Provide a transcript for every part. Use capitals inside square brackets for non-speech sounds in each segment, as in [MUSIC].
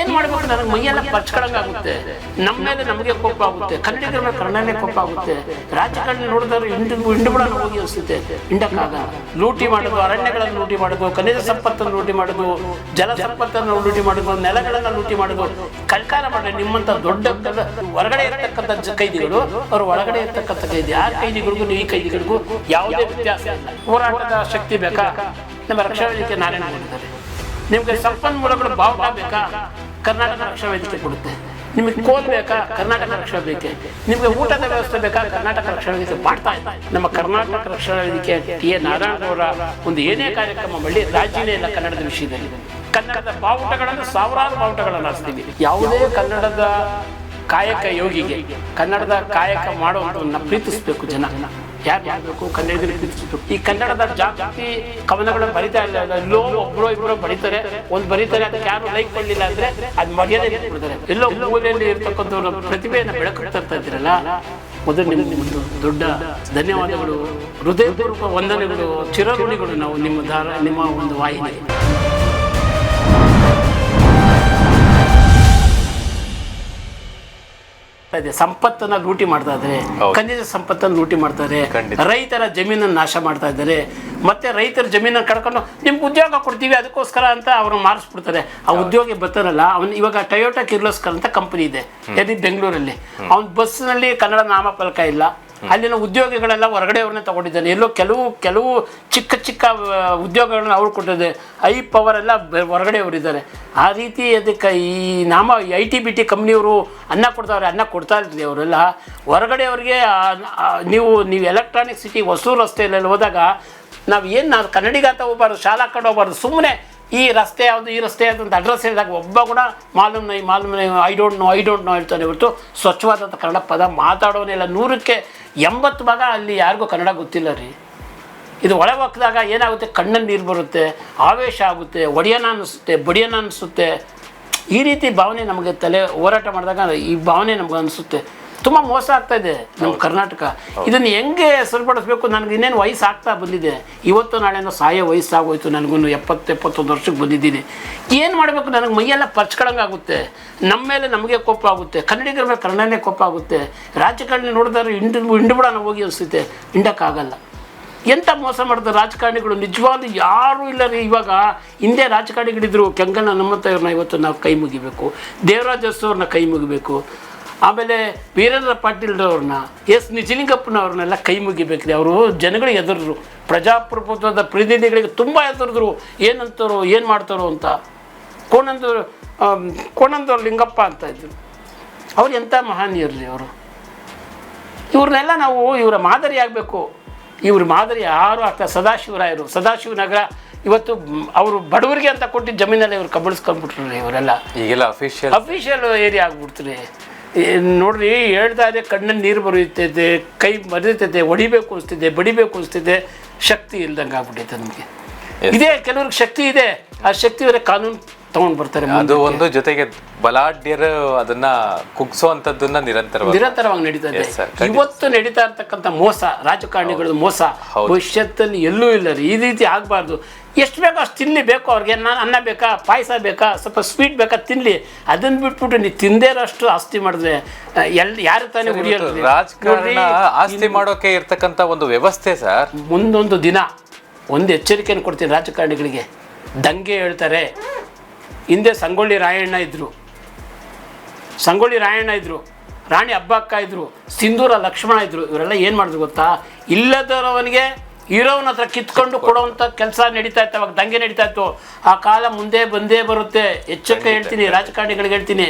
ಏನ್ ಮಾಡ್ಬೇಕು ನನಗೆ ಮೈಯೆಲ್ಲ ಪರ್ಚ್ಕೊಳಂಗಾಗುತ್ತೆ ನಮ್ಮ ಮೇಲೆ ನಮಗೆ ಕೋಪ ಆಗುತ್ತೆ ಕನ್ನಡಿಗರ ಮೇಲೆ ಕನ್ನಡನೇ ಕೋಪ ಆಗುತ್ತೆ ರಾಜಕಾರಣ ನೋಡಿದ್ರೆ ಹಿಂಡು ಇಂಡುಬಿಡ ಹೋಗಿ ಅನಿಸುತ್ತೆ ಹಿಂಡಕ್ಕಾಗ ಲೂಟಿ ಮಾಡೋದು, ಅರಣ್ಯಗಳನ್ನು ಲೂಟಿ ಮಾಡುದು, ಖನಿಜ ಸಂಪತ್ತನ್ನು ಲೂಟಿ ಮಾಡುದು, ಜಲ ಸಂಪತ್ತನ್ನು ಲೂಟಿ ಮಾಡುದು, ನೆಲಗಳನ್ನ ಲೂಟಿ ಮಾಡೋದು. ಕಲ್ಕಾರ ಮಾಡಿ ನಿಮ್ಮಂತ ದೊಡ್ಡ ಹೊರಗಡೆ ಇರ್ತಕ್ಕಂಥ ಕೈದಿಗಳು, ಅವ್ರು ಒಳಗಡೆ ಇರ್ತಕ್ಕಂಥ ಕೈದಿ. ಆ ಕೈದಿಗಳಿಗೂ ಈ ಕೈದಿಗಳಿಗೂ ಯಾವುದೇ ವ್ಯತ್ಯಾಸ ಹೋರಾಟದ ಶಕ್ತಿ ಬೇಕಾ? ನಮ್ಮ ರಕ್ಷಣೆ ನಾರಾಯಣ ಮಾಡಿದ್ದಾರೆ? ನಿಮ್ಗೆ ಸಂಪನ್ಮೂಲಗಳು ಬಾವುಟ ಬೇಕಾ? ಕರ್ನಾಟಕ ರಕ್ಷಾ ವೇದಿಕೆ ಕೊಡುತ್ತೆ. ನಿಮಗೆ ಕೋಲ್ ಬೇಕಾ? ಕರ್ನಾಟಕ ರಕ್ಷಾ ವೇದಿಕೆ. ನಿಮಗೆ ಊಟದ ವ್ಯವಸ್ಥೆ ಬೇಕಾ? ಕರ್ನಾಟಕ ರಕ್ಷಣಾ ವೇದಿಕೆ ಮಾಡ್ತಾ ಇದೆ. ನಮ್ಮ ಕರ್ನಾಟಕ ರಕ್ಷಣಾ ವೇದಿಕೆ ಟಿ ಎ ನಾರಾಯಣಗೌಡ ಒಂದು ಏನೇ ಕಾರ್ಯಕ್ರಮ ಮಾಡಿ ರಾಜ್ಯನೇ ಇಲ್ಲ ಕನ್ನಡದ ವಿಷಯದಲ್ಲಿ. ಕನ್ನಡದ ಬಾವುಟಗಳನ್ನು ಸಾವಿರಾರು ಬಾವುಟಗಳನ್ನು ಹಾಸ್ತೀವಿ ಯಾವುದೇ ಕನ್ನಡದ ಕಾಯಕ ಯೋಗಿಗೆ ಕನ್ನಡದ ಕಾಯಕ ಮಾಡುವಂಥವನ್ನ ಪ್ರೀತಿಸಬೇಕು ಜನ. ಯಾರು ಮಾಡಬೇಕು? ಕನ್ನಡಿಗರು ಈ ಕನ್ನಡದ ಜಾಗೃತಿ ಕವನಗಳು ಬರಿತಾ ಇಲ್ಲ. ಎಲ್ಲೋ ಒಬ್ರು ಇಬ್ರು ಬರೀತಾರೆ. ಒಂದು ಬರೀತಾರೆ ಅದಕ್ಕೆ ಯಾರು ಲೈಕ್ ಮಾಡಲಿಲ್ಲ ಅಂದ್ರೆ ಅದು ಮರ್ಯಾದೆ ಎಲ್ಲೋ ಮೂಲೆಯಲ್ಲಿ ಇರ್ತಕ್ಕಂಥ ಪ್ರತಿಭೆಯನ್ನು ಬೆಳಕು ತರ್ತಾ ಇದ್ದೀರಲ್ಲ, ಮೊದಲು ನಿಮ್ಗೆ ಒಂದು ದೊಡ್ಡ ಧನ್ಯವಾದಗಳು. ಹೃದಯಪೂರ್ವಕ ವಂದನೆಗಳು, ಚಿರಋಣಿಗಳು ನಾವು ನಿಮ್ಮ ದಾರ ನಿಮ್ಮ ಒಂದು ವಾಹಿನಿ ಇದೆ. ಸಂಪತ್ತನ್ನ ಲೂಟಿ ಮಾಡ್ತಾ ಇದ್ದಾರೆ. ಖನಿಜ ಸಂಪತ್ತನ್ನು ಲೂಟಿ ಮಾಡ್ತಾರೆ. ರೈತರ ಜಮೀನನ್ನು ನಾಶ ಮಾಡ್ತಾ ಇದ್ದಾರೆ. ಮತ್ತೆ ರೈತರ ಜಮೀನನ್ನು ಕಡ್ಕೊಂಡು ನಿಮ್ಗೆ ಉದ್ಯೋಗ ಕೊಡ್ತೀವಿ ಅದಕ್ಕೋಸ್ಕರ ಅಂತ ಅವ್ರು ಮಾರಿಸ್ಬಿಡ್ತಾರೆ. ಆ ಉದ್ಯೋಗಿ ಬರ್ತಾರಲ್ಲ ಅವ್ನು ಇವಾಗ ಟೊಯೋಟಾ ಕಿರ್ಲೋಸ್ಕರ್ ಅಂತ ಕಂಪನಿ ಇದೆ. ಎಲ್ಲಿ? ಬೆಂಗಳೂರಲ್ಲಿ. ಅವ್ನ ಬಸ್ನಲ್ಲಿ ಕನ್ನಡ ನಾಮಫಲಕ ಇಲ್ಲ. ಅಲ್ಲಿನ ಉದ್ಯೋಗಿಗಳೆಲ್ಲ ಹೊರಗಡೆಯವ್ರನ್ನೇ ತಗೊಂಡಿದ್ದಾನೆ. ಎಲ್ಲೋ ಕೆಲವು ಕೆಲವು ಚಿಕ್ಕ ಚಿಕ್ಕ ಉದ್ಯೋಗಗಳನ್ನ ಅವ್ರು ಕೊಟ್ಟಿದೆ ಐ ಪವರ್ ಎಲ್ಲ ಹೊರಗಡೆಯವರು ಆ ರೀತಿ ಅದಕ್ಕೆ ಈ ನಾಮ, ಐ ಟಿ ಬಿ ಟಿ ಕಂಪ್ನಿಯವರು ಅನ್ನ ಕೊಡ್ತಾವ್ರೆ ಅನ್ನ ಕೊಡ್ತಾ ಇರ್ತೀವಿ ಅವರೆಲ್ಲ. ಹೊರಗಡೆಯವ್ರಿಗೆ ನೀವು ನೀವು ಎಲೆಕ್ಟ್ರಾನಿಕ್ ಸಿಟಿ ಹೊಸೂರು ರಸ್ತೆಯಲ್ಲಿ ಹೋದಾಗ ನಾವು ಏನು ನಾವು ಕನ್ನಡಿಗ ಹೋಗ್ಬಾರ್ದು, ಶಾಲಾ ಕಡೆ ಹೋಗ್ಬಾರ್ದು ಸುಮ್ಮನೆ ಈ ರಸ್ತೆ ಯಾವುದು, ಈ ರಸ್ತೆ ಯಾವುದು ಅಂತ ಅಡ್ರೆಸ್ ಹೇಳಿದಾಗ ಒಬ್ಬ ಕೂಡ ಮಾಲೂಮ್ ನೈ ಮಾಲೂಮ್ ನೈ I don't know I don't know ಹೇಳ್ತಾನೆ ಹೊರತು ಸ್ವಚ್ಛವಾದಂಥ ಕನ್ನಡ ಪದ ಮಾತಾಡೋನಿಲ್ಲ ನೂರಕ್ಕೆ ಎಂಬತ್ತು ಭಾಗ ಅಲ್ಲಿ ಯಾರಿಗೂ ಕನ್ನಡ ಗೊತ್ತಿಲ್ಲ ರೀ. ಇದು ಒಳಗೆ ಹಾಕಿದಾಗ ಏನಾಗುತ್ತೆ? ಕಣ್ಣಲ್ಲಿ ನೀರು ಬರುತ್ತೆ, ಆವೇಶ ಆಗುತ್ತೆ, ಒಡೆಯನ ಅನಿಸುತ್ತೆ, ಬಡಿಯನ ಅನಿಸುತ್ತೆ. ಈ ರೀತಿ ಭಾವನೆ ನಮಗೆ ತಲೆ ಹೋರಾಟ ಮಾಡಿದಾಗ ಈ ಭಾವನೆ ನಮಗೆ ಅನಿಸುತ್ತೆ. ತುಂಬ ಮೋಸ ಆಗ್ತಾ ಇದೆ ನಮ್ಮ ಕರ್ನಾಟಕ. ಇದನ್ನು ಹೆಂಗೆ ಸರಿಪಡಿಸ್ಬೇಕು? ನನಗೆ ಇನ್ನೇನು ವಯಸ್ಸು ಆಗ್ತಾ ಬಂದಿದೆ. ಇವತ್ತು ನಾಳೆನೋ ಸಾಯೋ ವಯಸ್ಸಾಗೋಯ್ತು ನನಗೂ ಎಪ್ಪತ್ತು ಎಪ್ಪತ್ತೊಂದು ವರ್ಷಕ್ಕೆ ಬಂದಿದ್ದೀನಿ. ಏನು ಮಾಡಬೇಕು? ನನಗೆ ಮೈಯೆಲ್ಲ ಪರ್ಚ್ಕೊಳಂಗಾಗುತ್ತೆ ನಮ್ಮ ಮೇಲೆ ನಮಗೆ ಕೋಪ ಆಗುತ್ತೆ. ಕನ್ನಡಿಗರ ಮೇಲೆ ಕನ್ನಡನೇ ಕೋಪ ಆಗುತ್ತೆ. ರಾಜಕಾರಣಿ ನೋಡಿದ್ರೆ ಇಂಡು ನಾವು ಹೋಗಿ ಅನಿಸುತ್ತೆ. ಹಿಂಡಕ್ಕಾಗಲ್ಲ. ಎಂತ ಮೋಸ ಮಾಡಿದ ರಾಜಕಾರಣಿಗಳು? ನಿಜವಾಗ್ಲೂ ಯಾರೂ ಇಲ್ಲ ರೀ. ಇವಾಗ ಹಿಂದೆ ರಾಜಕಾರಣಿಗಳಿದ್ರು. ಕೆಂಗಣ್ಣ ನಮ್ಮತ್ತವ್ರನ್ನ ಇವತ್ತು ನಾವು ಕೈ ಮುಗಿಬೇಕು. ದೇವರಾಜ ಅವ್ರನ್ನ ಕೈ ಮುಗಿಬೇಕು. ಆಮೇಲೆ ವೀರೇಂದ್ರ ಪಾಟೀಲ್ರವ್ರನ್ನ ಎಸ್ ನಿಜಲಿಂಗಪ್ಪನವ್ರನ್ನೆಲ್ಲ ಕೈ ಮುಗಿಬೇಕ್ರಿ. ಅವರು ಜನಗಳಿಗೆ ಎದುರಿದ್ರು ಪ್ರಜಾಪ್ರಭುತ್ವದ ಪ್ರತಿನಿಧಿಗಳಿಗೆ ತುಂಬ ಎದುರಿದ್ರು ಏನಂತಾರೋ ಏನು ಮಾಡ್ತಾರೋ ಅಂತ. ಕೋಣಂದೂರು ಕೋಣಂದೂರು ಲಿಂಗಪ್ಪ ಅಂತ ಇದ್ರು. ಅವ್ರು ಎಂಥ ಮಹಾನೀಯರ್ರಿ ಅವರು? ಇವ್ರನ್ನೆಲ್ಲ ನಾವು ಇವರ ಮಾದರಿ ಆಗಬೇಕು. ಇವ್ರ ಮಾದರಿ ಯಾರು ಆಗ್ತಾ ಸದಾಶಿವರಾಯರು. ಸದಾಶಿವನಗರ ಇವತ್ತು ಅವರು ಬಡವರಿಗೆ ಅಂತ ಕೊಟ್ಟಿದ್ದ ಜಮೀನಲ್ಲಿ ಇವ್ರು ಕಬಳಿಸ್ಕೊಂಡ್ಬಿಟ್ರು ಇವರೆಲ್ಲ. ಈಗೆಲ್ಲ ಅಫಿಷಿಯಲ್ ಅಫಿಷಿಯಲ್ ಏರಿಯಾ ಆಗ್ಬಿಡ್ತಾರೆ ನೋಡ್ರಿ ಹೇಳ್ತಾ ಇದೆ ಕಣ್ಣಲ್ಲಿ ನೀರು ಬರೀತೈತೆ ಕೈ ಮರಿತೈತೆ ಹೊಡಿಬೇಕು ಅನಿಸ್ತಿದೆ ಬಡಿಬೇಕು ಅನಿಸ್ತಿದೆ ಶಕ್ತಿ ಇಲ್ದಂಗೆ ಆಗ್ಬಿಟ್ಟೈತೆ ನಮಗೆ ಇದೇ ಕೆಲವ್ರಿಗೆ ಶಕ್ತಿ ಇದೆ ಆ ಶಕ್ತಿ ಅವರ ಕಾನೂನು ತಗೊಂಡು ಬರ್ತಾರೆ ಅದು ಒಂದು ಜೊತೆಗೆ ಬಲಾಢ್ಯರು ಅದನ್ನ ಕುಗ್ಸೋಂಥದ್ದನ್ನ ನಿರಂತರವಾಗಿ ನಿರಂತರವಾಗಿ ನಡೀತಾ ಇದೆ. ಇವತ್ತು ನಡೀತಾ ಇರ್ತಕ್ಕಂಥ ಮೋಸ ರಾಜಕಾರಣಿಗಳದ್ದು ಮೋಸ ಭವಿಷ್ಯದಲ್ಲಿ ಎಲ್ಲೂ ಇಲ್ಲ ರೀ. ಈ ರೀತಿ ಆಗಬಾರ್ದು. ಎಷ್ಟು ಬೇಕೋ ಅಷ್ಟು ತಿನ್ನಲಿ ಬೇಕು ಅವ್ರಿಗೆ. ನಾನು ಅನ್ನ ಬೇಕಾ ಪಾಯಸ ಬೇಕಾ ಸ್ವಲ್ಪ ಸ್ವೀಟ್ ಬೇಕಾ ತಿನ್ನಲಿ ಅದನ್ನ ಬಿಟ್ಬಿಟ್ಟು ನೀವು ತಿಂದೇ ಅಷ್ಟು ಆಸ್ತಿ ಮಾಡಿದ್ರೆ ಎಲ್ ಯಾರು ತಾನೇ ಉಳಿಯೋದು ರಾಜಕಾರಣ ಆಸ್ತಿ ಮಾಡೋಕೆ ಇರ್ತಕ್ಕಂಥ ಒಂದು ವ್ಯವಸ್ಥೆ ಸರ್ ಮುಂದೊಂದು ದಿನ ಒಂದು ಎಚ್ಚರಿಕೆಯನ್ನು ಕೊಡ್ತೀನಿ ರಾಜಕಾರಣಿಗಳಿಗೆ. ದಂಗೆ ಹೇಳ್ತಾರೆ. ಹಿಂದೆ ಸಂಗೊಳ್ಳಿ ರಾಯಣ್ಣ ಇದ್ದರು ಸಂಗೊಳ್ಳಿ ರಾಯಣ್ಣ ಇದ್ದರು ರಾಣಿ ಹಬ್ಬಕ್ಕ ಇದ್ದರು ಸಿಂಧೂರ ಲಕ್ಷ್ಮಣ ಇದ್ದರು ಇವರೆಲ್ಲ ಏನು ಮಾಡಿದ್ರು ಗೊತ್ತಾ? ಇಲ್ಲದವನಿಗೆ ಇರೋವನ ಹತ್ರ ಕಿತ್ಕೊಂಡು ಕೊಡೋವಂಥ ಕೆಲಸ ನಡೀತಾ ಇತ್ತು ಅವಾಗ ದಂಗೆ ನಡೀತಾ ಇತ್ತು. ಆ ಕಾಲ ಮುಂದೆ ಬಂದೇ ಬರುತ್ತೆ. ಎಚ್ಚರಿಕೆ ಹೇಳ್ತೀನಿ ರಾಜಕಾರಣಿಗಳಿಗೆ ಹೇಳ್ತೀನಿ.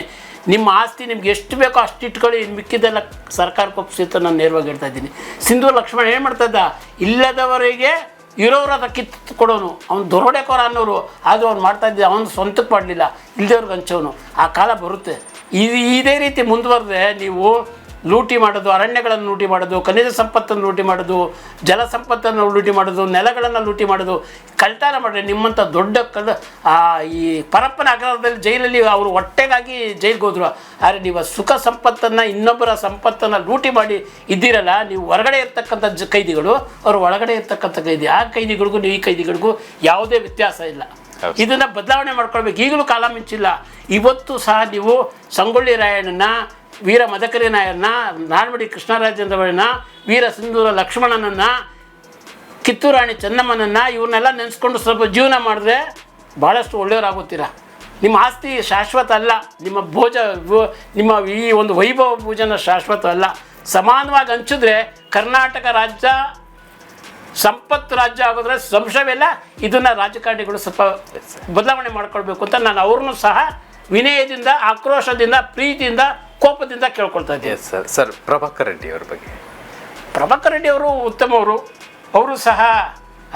ನಿಮ್ಮ ಆಸ್ತಿ ನಿಮ್ಗೆ ಎಷ್ಟು ಬೇಕೋ ಅಷ್ಟು ಇಟ್ಕೊಳ್ಳಿ. ಇನ್ನು ಮಿಕ್ಕಿದ್ದೆಲ್ಲ ಸರ್ಕಾರಕ್ಕೆ ಒಪ್ಪಿಸಿತ್ತು ನಾನು ನೇರವಾಗಿ ಹೇಳ್ತಾ ಇದ್ದೀನಿ. ಸಿಂಧೂರ ಲಕ್ಷ್ಮಣ ಏನು ಮಾಡ್ತಾ ಇದ್ದ? ಇಲ್ಲದವರಿಗೆ ಇರೋರ ಅದಕ್ಕೆ ಕಿತ್ತು ಕೊಡೋನು. ಅವ್ನು ದೊರೋಡೆಕೋರ ಅನ್ನೋರು. ಆದರೂ ಅವ್ನು ಮಾಡ್ತಾ ಇದ್ದೆ, ಅವನು ಸ್ವಂತಕ್ಕೆ ಮಾಡಲಿಲ್ಲ. ಇಲ್ಲದೇವ್ರಿಗೆ ಹಂಚೋನು. ಆ ಕಾಲ ಬರುತ್ತೆ. ಇದು ಇದೇ ರೀತಿ ಮುಂದುವರೆದ್ರೆ ನೀವು ಲೂಟಿ ಮಾಡೋದು ಅರಣ್ಯಗಳನ್ನು ಲೂಟಿ ಮಾಡೋದು ಖನಿಜ ಸಂಪತ್ತನ್ನು ಲೂಟಿ ಮಾಡೋದು ಜಲ ಸಂಪತ್ತನ್ನು ಲೂಟಿ ಮಾಡೋದು ನೆಲಗಳನ್ನು ಲೂಟಿ ಮಾಡೋದು. ಕಳ್ತನ ಮಾಡಿದ್ರೆ ನಿಮ್ಮಂಥ ದೊಡ್ಡ ಕಲ ಆ, ಈ ಪರಪ್ಪನ ಅಗ್ರಹದಲ್ಲಿ ಜೈಲಲ್ಲಿ ಅವರು ಹೊಟ್ಟೆಗಾಗಿ ಜೈಲಿಗೆ ಹೋದ್ರು. ಆದರೆ ನೀವು ಸುಖ ಸಂಪತ್ತನ್ನು ಇನ್ನೊಬ್ಬರ ಸಂಪತ್ತನ್ನು ಲೂಟಿ ಮಾಡಿ ಇದ್ದೀರಲ್ಲ ನೀವು ಹೊರಗಡೆ ಇರ್ತಕ್ಕಂಥ ಜ ಕೈದಿಗಳು ಅವರು ಒಳಗಡೆ ಇರ್ತಕ್ಕಂಥ ಕೈದಿ. ಆ ಕೈದಿಗಳಿಗೂ ನೀವು ಈ ಕೈದಿಗಳಿಗೂ ಯಾವುದೇ ವ್ಯತ್ಯಾಸ ಇಲ್ಲ. ಇದನ್ನು ಇದನ್ನ ಬದಲಾವಣೆ ಮಾಡ್ಕೊಳ್ಬೇಕು. ಈಗಲೂ ಕಾಲ ಮಿಂಚಿಲ್ಲ. ಇವತ್ತು ಸಹ ನೀವು ಸಂಗೊಳ್ಳಿ ರಾಯಣ್ಣನ ವೀರ ಮದಕರಿ ನಾಯರನ್ನ ನಾಲ್ಮಡಿ ಕೃಷ್ಣರಾಜೇಂದ್ರವರನ್ನ ವೀರ ಸಿಂಧೂರ ಲಕ್ಷ್ಮಣನನ್ನ ಕಿತ್ತೂರಾಣಿ ಚೆನ್ನಮ್ಮನನ್ನ ಇವ್ರನ್ನೆಲ್ಲ ನೆನೆಸ್ಕೊಂಡು ಸ್ವಲ್ಪ ಜೀವನ ಮಾಡಿದ್ರೆ ಭಾಳಷ್ಟು ಒಳ್ಳೆಯವರಾಗುತ್ತೀರ? ನಿಮ್ಮ ಆಸ್ತಿ ಶಾಶ್ವತ ಅಲ್ಲ, ನಿಮ್ಮ ಭೋಜ, ನಿಮ್ಮ ಈ ಒಂದು ವೈಭವ ಭೋಜನ ಶಾಶ್ವತ ಅಲ್ಲ. ಸಮಾನವಾಗಿ ಹಂಚಿದ್ರೆ ಕರ್ನಾಟಕ ರಾಜ್ಯ, ಸಂಪತ್ತು ರಾಜ್ಯ ಆಗೋದ್ರೆ ಸಂಶಯವಿಲ್ಲ ಇದನ್ನು ರಾಜಕಾರಣಿಗಳು ಸ್ವಲ್ಪ ಬದಲಾವಣೆ ಮಾಡ್ಕೊಳ್ಬೇಕು ಅಂತ ನಾನು ಅವ್ರನ್ನೂ ಸಹ ವಿನಯದಿಂದ, ಆಕ್ರೋಶದಿಂದ, ಪ್ರೀತಿಯಿಂದ ಕೋಪದಿಂದ ಕೇಳ್ಕೊಳ್ತಾ ಇದ್ದೀನಿ yes sir? Sir Prabhakar Reddy ಅವ್ರ ಬಗ್ಗೆ. ಪ್ರಭಾಕರ್ ರೆಡ್ಡಿ ಅವರು ಉತ್ತಮವರು. ಅವರು ಸಹ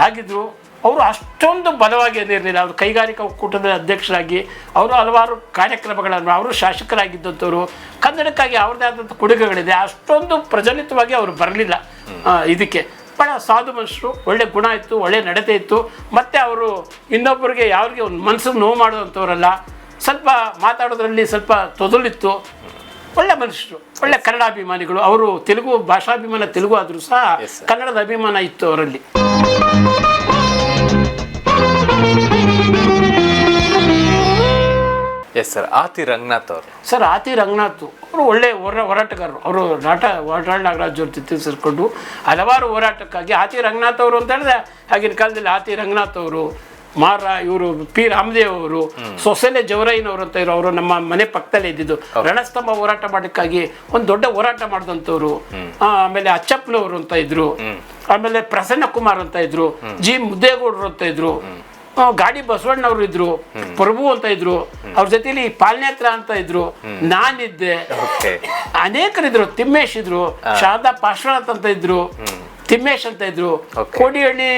ಆಗಿದ್ದರು ಅವರು ಅಷ್ಟೊಂದು ಬಲವಾಗಿ ಏನಿರಲಿಲ್ಲ ಅವರು ಕೈಗಾರಿಕಾ ಒಕ್ಕೂಟದ ಅಧ್ಯಕ್ಷರಾಗಿ ಅವರು ಹಲವಾರು ಕಾರ್ಯಕ್ರಮಗಳನ್ನು ಅವರು ಶಾಸಕರಾಗಿದ್ದಂಥವ್ರು. ಕನ್ನಡಕ್ಕಾಗಿ ಅವ್ರದ್ದೇ ಆದಂಥ ಕೊಡುಗೆಗಳಿದೆ. ಅಷ್ಟೊಂದು ಪ್ರಚಲಿತವಾಗಿ ಅವರು ಬರಲಿಲ್ಲ. ಇದಕ್ಕೆ. ಬಹಳ ಸಾಧು ಮನುಷ್ಯರು. ಒಳ್ಳೆ ಗುಣ ಇತ್ತು ಒಳ್ಳೆ ನಡತೆ ಇತ್ತು. ಮತ್ತು ಅವರು ಇನ್ನೊಬ್ಬರಿಗೆ ಯಾರಿಗೆ ಒಂದು ಮನಸ್ಸಿಗೆ ನೋವು ಮಾಡುವಂಥವ್ರಲ್ಲ. ಸ್ವಲ್ಪ ಮಾತಾಡೋದ್ರಲ್ಲಿ ಸ್ವಲ್ಪ ತೊದಲಿತ್ತು. ಒಳ್ಳೆ ಮನುಷ್ಯರು ಒಳ್ಳೆ ಕನ್ನಡಾಭಿಮಾನಿಗಳು. ಅವರು ತೆಲುಗು ಭಾಷಾಭಿಮಾನ ತೆಲುಗು ಆದರೂ ಸಹ ಕನ್ನಡದ ಅಭಿಮಾನ ಇತ್ತು ಅವರಲ್ಲಿ. ಎಸ್ ಸರ್ ಆತಿ ರಂಗನಾಥ್ ಅವರು. ಸರ್ ಆತಿ ರಂಗನಾಥ್ ಅವರು ಒಳ್ಳೆ ಹೊರ ಹೋರಾಟಗಾರರು. ಅವರು ನಾಟ ವಾಟಾಳ್ ನಾಗರಾಜ್ ಅವರು ತಿತ್ತಿ ಸೇರಿಕೊಂಡು ಹಲವಾರು ಹೋರಾಟಕ್ಕಾಗಿ ಆತಿ ರಂಗನಾಥ್ ಅವರು ಅಂತ ಹೇಳಿದ್ರೆ ಆಗಿನ ಕಾಲದಲ್ಲಿ ಆತಿ ರಂಗನಾಥ್ ಅವರು ಮಾರ ಇವರು ಪಿ ರಾಮದೇವ್ ಅವರು ಸೊಸೆಲೆ ಜವರಯ್ಯನವರು ಅಂತ ಇರೋ ಅವರು ನಮ್ಮ ಮನೆ ಪಕ್ಕದಲ್ಲೇ ಇದ್ದಿದ್ದು. ರಣಸ್ತಂಭ ಹೋರಾಟ ಮಾಡೋಕ್ಕಾಗಿ ಒಂದು ದೊಡ್ಡ ಹೋರಾಟ ಮಾಡಿದಂಥವ್ರು. ಆಮೇಲೆ ಅಚ್ಚಪ್ಪನವರು ಅಂತ ಇದ್ರು. ಆಮೇಲೆ ಪ್ರಸನ್ನ ಕುಮಾರ್ ಅಂತ ಇದ್ರು. ಜಿ ಮುದ್ದೇಗೌಡರು ಅಂತ ಇದ್ರು. ಗಾಡಿ ಬಸವಣ್ಣವ್ರು ಇದ್ರು ಪ್ರಭು ಅಂತ ಇದ್ರು ಅವ್ರ ಜೊತೆಲಿ ಪಾಲ್ನೇತ್ರ ಅಂತ ಇದ್ರು ನಾನಿದ್ದೆ. ಅನೇಕರು ಅನೇಕರಿದ್ರು ತಿಮ್ಮೇಶ್ ಇದ್ರು ಶಾರದಾ ಪಾರ್ಶ್ವನಾಥ್ ಅಂತ ಇದ್ರು ತಿಮ್ಮೇಶ್ ಅಂತ ಇದ್ರು. ಕೋಡಿಹಳ್ಳಿ